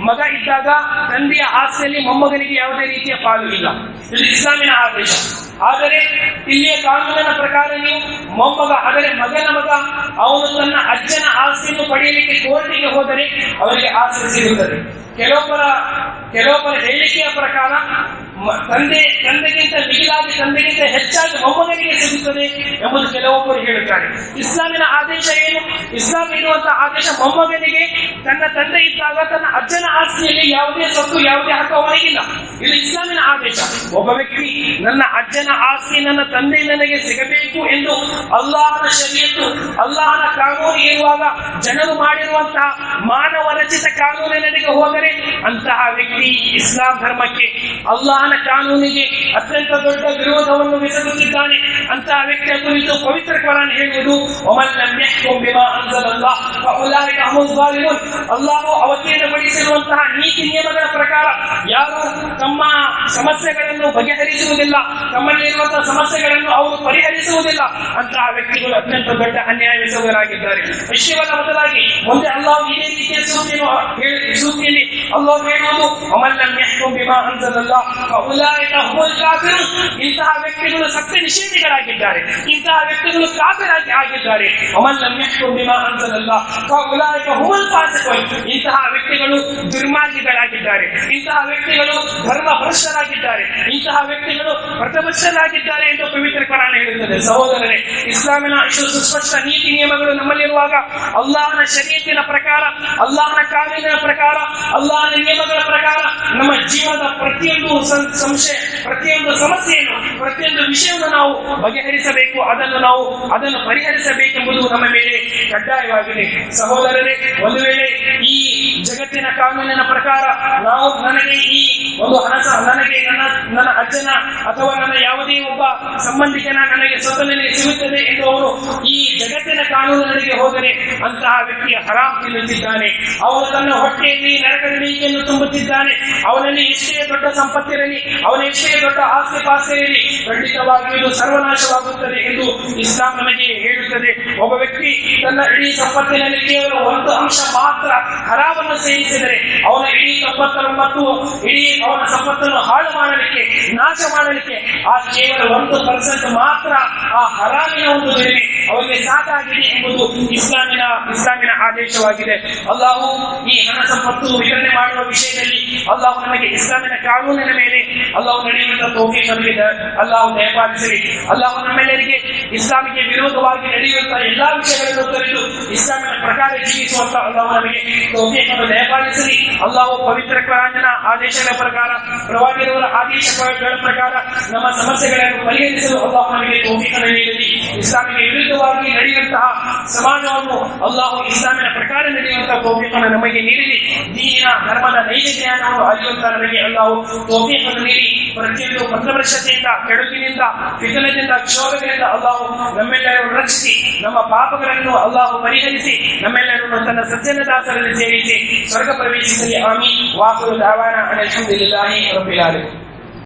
ಮಗ ಇದ್ದಾಗ ತಂದೆಯ ಆಸ್ತಿಯಲ್ಲಿ ಮೊಮ್ಮಗನಿಗೆ ಯಾವುದೇ ರೀತಿಯ ಪಾಲು ಇಲ್ಲ. ಇದು ಇಸ್ಲಾಮಿನ ಆದೇಶ. ಆದರೆ ಇಲ್ಲಿಯ ಕಾನೂನಿನ ಪ್ರಕಾರ ನೀವು ಮೊಮ್ಮಗ, ಆದರೆ ಮಗನ ಮಗ, ಅವನು ತನ್ನ ಅಜ್ಜನ ಆಸ್ತಿಯನ್ನು ಪಡೆಯಲಿಕ್ಕೆ ಕೋರ್ಟಿಗೆ ಹೋದರೆ ಅವರಿಗೆ ಆಸ್ತಿ ಸಿಗುತ್ತದೆ. ಕೆಲವೊಬ್ಬರ ಕೆಲವೊಬ್ಬರ ಹೇಳಿಕೆಯ ಪ್ರಕಾರ ತಂದೆ, ತಂದೆಗಿಂತ ಮಿಗಿಲಾಗಿ ತಂದೆಗಿಂತ ಹೆಚ್ಚಾಗಿ ಮೊಮ್ಮಗನಿಗೆ ಸಿಗುತ್ತದೆ ಎಂಬುದು ಕೆಲವೊಬ್ಬರು ಹೇಳುತ್ತಾರೆ. ಇಸ್ಲಾಮಿನ ಆದೇಶ ಏನು? ಇಸ್ಲಾಂ ಇರುವಂತಹ ಆದೇಶ ಮೊಮ್ಮಗನಿಗೆ, ತನ್ನ ತಂದೆ ಇದ್ದಾಗ ತನ್ನ ಅಜ್ಜನ ಆಸ್ತಿಯಲ್ಲಿ ಯಾವುದೇ ಸೊತ್ತು, ಯಾವುದೇ ಹಕ್ಕು ಅವನಿಗಿಲ್ಲ. ಇದು ಇಸ್ಲಾಮಿನ ಆದೇಶ. ಒಬ್ಬ ವ್ಯಕ್ತಿ, ನನ್ನ ಅಜ್ಜನ ಆಸ್ತಿ ನನ್ನ ತಂದೆ ನನಗೆ ಸಿಗಬೇಕು ಎಂದು ಅಲ್ಲಾಹನ ಶರೀಯತ್ತು ಅಲ್ಲಾಹನ ಕಾನೂನು ಇರುವಾಗ ಜನರು ಮಾಡಿರುವಂತಹ ಮಾನವ ರಚಿತ ಕಾನೂನಿನಡೆಗೆ ಹೋದರೆ ಅಂತಹ ವ್ಯಕ್ತಿ ಇಸ್ಲಾಂ ಧರ್ಮಕ್ಕೆ ಅಲ್ಲಾಹನ ಕಾನೂನಿಗೆ ಅತ್ಯಂತ ದೊಡ್ಡ ವಿರೋಧವನ್ನು ಎಸಗುತ್ತಿದ್ದಾನೆ ಅಂತಹ ವ್ಯಕ್ತಿಯ ಕುರಿತು ಪವಿತ್ರ ಕುರಾನ್ ಹೇಳುವುದು ಅಲ್ಲಾಹು ಅವತೀರ್ಣಗೊಳಿಸಿರುವಂತಹ ನೀತಿ ನಿಯಮಗಳ ಪ್ರಕಾರ ಯಾರು ತಮ್ಮ ಸಮಸ್ಯೆಗಳನ್ನು ಬಗೆಹರಿಸುವುದಿಲ್ಲ ತಮ್ಮಲ್ಲಿರುವಂತಹ ಸಮಸ್ಯೆಗಳನ್ನು ಅವರು ಪರಿಹರಿಸುವುದಿಲ್ಲ ಅಂತಹ ವ್ಯಕ್ತಿಗಳು ಅತ್ಯಂತ ದೊಡ್ಡ ಅನ್ಯಾಯವೆಸಗರಾಗಿದ್ದಾರೆ ವಿಷಯವನ್ನ ಬದಲಾಗಿ ಮುಂದೆ ಅಲ್ಲಾಹ್ ಇದೇ ರೀತಿಯ ಸೂಚನೆಯನ್ನು ಹೇಳಿ ಅಲ್ಲಾಹು ಹೇಳುವುದು ಅಮಲ್ ಯಹ್ಕುಮ್ ಬಿಮಾ ಅನ್ಜಲಲ್ಲಾಹ್ ಇಂತಹ ವ್ಯಕ್ತಿಗಳು ಸತ್ಯ ನಿಷೇಧಿಗಳಾಗಿದ್ದಾರೆ. ಇಂತಹ ವ್ಯಕ್ತಿಗಳು ಕಾಫಿರಾಗಿ ಆಗಿದ್ದಾರೆ. ಫಉಲೈಕ ಹುಮುಲ್ ಫಾಸಿಕೂನ್. ಇಂತಹ ವ್ಯಕ್ತಿಗಳು ದುರ್ಮಾರ್ಗಿಗಳಾಗಿದ್ದಾರೆ. ಇಂತಹ ವ್ಯಕ್ತಿಗಳು ಧರ್ಮ ಭ್ರಷ್ಟರಾಗಿದ್ದಾರೆ ಇಂತಹ ವ್ಯಕ್ತಿಗಳು ಪ್ರಥಮಸ್ಥರಾಗಿದ್ದಾರೆ ಎಂದು ಪವಿತ್ರ ಕರಾಣ ಹೇಳುತ್ತದೆ. ಸಹೋದರರೇ, ಇಸ್ಲಾಮಿನ ಇಷ್ಟು ಸುಸ್ಪಷ್ಟ ನೀತಿ ನಿಯಮಗಳು ನಮ್ಮಲ್ಲಿರುವಾಗ ಅಲ್ಲಾಹನ ಶರೀರಿನ ಪ್ರಕಾರ, ಅಲ್ಲಾಹನ ಕಾನೂನಿನ ಪ್ರಕಾರ, ಅಲ್ಲಾಹನ ನಿಯಮಗಳ ಪ್ರಕಾರ ನಮ್ಮ ಜೀವನದ ಪ್ರತಿಯೊಂದು ಸಂಶಯ. ಪ್ರತಿಯೊಂದು ಸಮಸ್ಯೆಯನ್ನು ಪ್ರತಿಯೊಂದು ವಿಷಯವನ್ನು ನಾವು ಬಗೆಹರಿಸಬೇಕು, ಅದನ್ನು ನಾವು ಅದನ್ನು ಪರಿಹರಿಸಬೇಕೆಂಬುದು ನಮ್ಮ ಮೇಲೆ ಕಡ್ಡಾಯವಾಗಿದೆ. ಸಹೋದರರೇ, ಒಂದು ವೇಳೆ ಈ ಜಗತ್ತಿನ ಕಾನೂನಿನ ಪ್ರಕಾರ ನಾವು ನನಗೆ ಈ ಒಂದು ಹಣಸ, ನನಗೆ ನನ್ನ ನನ್ನ ಅಜ್ಜನ ಅಥವಾ ನನ್ನ ಯಾವುದೇ ಒಬ್ಬ ಸಂಬಂಧಿಕನ ನನಗೆ ಸ್ವತಂತ್ರ ಸಿಗುತ್ತದೆ ಎಂದು ಅವರು ಈ ಜಗತ್ತಿನ ಕಾನೂನಿನಲ್ಲಿ ಹೋದರೆ ಅಂತಹ ವ್ಯಕ್ತಿಯ ಹರಾಮ್ ತಿನ್ನುತ್ತಿದ್ದಾನೆ ಅವನು ತನ್ನ ಹೊಟ್ಟೆಯಲ್ಲಿ ನರಕದ ಬೆಂಕಿಯನ್ನು ತುಂಬುತ್ತಿದ್ದಾನೆ. ಅವನಲ್ಲಿ ಎಷ್ಟೇ ದೊಡ್ಡ ಸಂಪತ್ತಿರಲಿ, ಅವನ ಎಷ್ಟೇ ದೊಡ್ಡ ಆಸ್ತಿ ಪಾಸ್ತಿ ಇರಲಿ ಖಂಡಿತವಾಗಿಯೂ ಇದು ಸರ್ವನಾಶವಾಗುತ್ತದೆ ಎಂದು ಇಸ್ಲಾಂ ನಮಗೆ ಹೇಳುತ್ತದೆ. ಒಬ್ಬ ವ್ಯಕ್ತಿ ತನ್ನ ಇಡೀ ಸಂಪತ್ತಿನಲ್ಲಿ ಕೇವಲ ಒಂದು ಅಂಶ ಮಾತ್ರ ಹರಾವನ್ನು ಸೇರಿಸಿದರೆ ಅವನ ಇಡೀ ಸಂಪತ್ತನ್ನು ಇಡೀ ಅವನ ಸಂಪತ್ತನ್ನು ಹಾಳು ಮಾಡಲಿಕ್ಕೆ, ನಾಶ ಮಾಡಲಿಕ್ಕೆ ಆ ಕೇವಲ ಒಂದು ಪರ್ಸೆಂಟ್ ಮಾತ್ರ ಆ ಹರಾಮಿನ ಒಂದು ಬೆಲೆ ಅವರಿಗೆ ಸಾಕಾಗಿದೆ ಎಂಬುದು ಇಸ್ಲಾಮಿನ ಇಸ್ಲಾಮಿನ ಆದೇಶವಾಗಿದೆ. ಅಲ್ಲಾಹು ಈ ಹಣ ಸಂಪತ್ತು ವಿತರಣೆ ಮಾಡುವ ವಿಷಯದಲ್ಲಿ ಅಲ್ಲಾಹು ನಮಗೆ ಇಸ್ಲಾಮಿನ ಕಾನೂನಿನ ಮೇಲೆ, ಅಲ್ಲಾಹು ನಡೆಯುವಂತಹ ತೋಫಿ ನಮಗೆ ಅಲ್ಲಾಹು ದಯಪಾಲಿಸಲಿ. ಅಲ್ಲಾಹು ನಮ್ಮೆಲ್ಲರಿಗೆ ಇಸ್ಲಾಮಿಗೆ ವಿರೋಧವಾಗಿ ನಡೆಯುವಂತಹ ಎಲ್ಲಾ ವಿಷಯಗಳನ್ನು ತೊರೆದು ಇಸ್ಲಾಮಿನ ಪ್ರಕಾರ ಜೀವಿಸುವಂತಹ ಅಲ್ಲಾಹು ನಮಗೆ ತೋಫಿಯನ್ನು ದಯಪಾಲಿಸಲಿ. ಅಲ್ಲಾಹು ಪವಿತ್ರ ಕುರಾನಿನ ಆದೇಶಗಳ ಪ್ರಕಾರ ಪ್ರವಾದಿಯವರ ಆದೇಶಗಳ ಪ್ರಕಾರ ನಮ್ಮ ಸಮಸ್ಯೆಗಳನ್ನು ಪರಿಹರಿಸಲು ಅಲ್ಲಾಹು ನಮಗೆ ತೋಫಿಯನ್ನು ನೀಡಲಿ. ಇಸ್ಲಾಮಿಗೆ ವಿರುದ್ಧವಾಗಿ ನಡೆಯುವಂತಹ ಸಮಾಜವನ್ನು ಅಲ್ಲಾಹು ಇಸ್ಲಾಮಿನ ಪ್ರಕಾರ ನಡೆಯುವಂತಹ ತೋಫಿಯನ್ನು ನಮಗೆ ನೀಡಲಿ. ದೀನಿನ, ಧರ್ಮದ ನೈಜ ಜ್ಞಾನವನ್ನು ಅರಿಯುವಂತಹ ನಮಗೆ ಅಲ್ಲಾಹು ತೋಫಿಯನ್ನು ನೀಡಿ. ಪ್ರತಿಯೊಂದು ಪತ್ರಭ್ರಷ್ಟತೆಯಿಂದ ಕೆಡುಕಿನಿಂದ ವಿಫಲದಿಂದ ಕ್ಷೋಭಗಳಿಂದ ಅಲ್ಲಾಹು ನಮ್ಮೆಲ್ಲರನ್ನು ರಕ್ಷಿಸಿ, ನಮ್ಮ ಪಾಪಗಳನ್ನು ಅಲ್ಲಾಹು ಪರಿಹರಿಸಿ, ನಮ್ಮೆಲ್ಲರನ್ನು ತನ್ನ ಸಜ್ಜನ ದಾಸರಲ್ಲಿ ಸೇರಿಸಿ, ಸ್ವರ್ಗ ಪ್ರವೇಶಿಸಲಿ. ಆಮಿ ವಾಸು ದಾವಾನ. ಅಲಹಮ್ದುಲಿಲ್ಲಾಹಿ ರಬ್ಬಿಲ್ ಆಲಮೀನ್.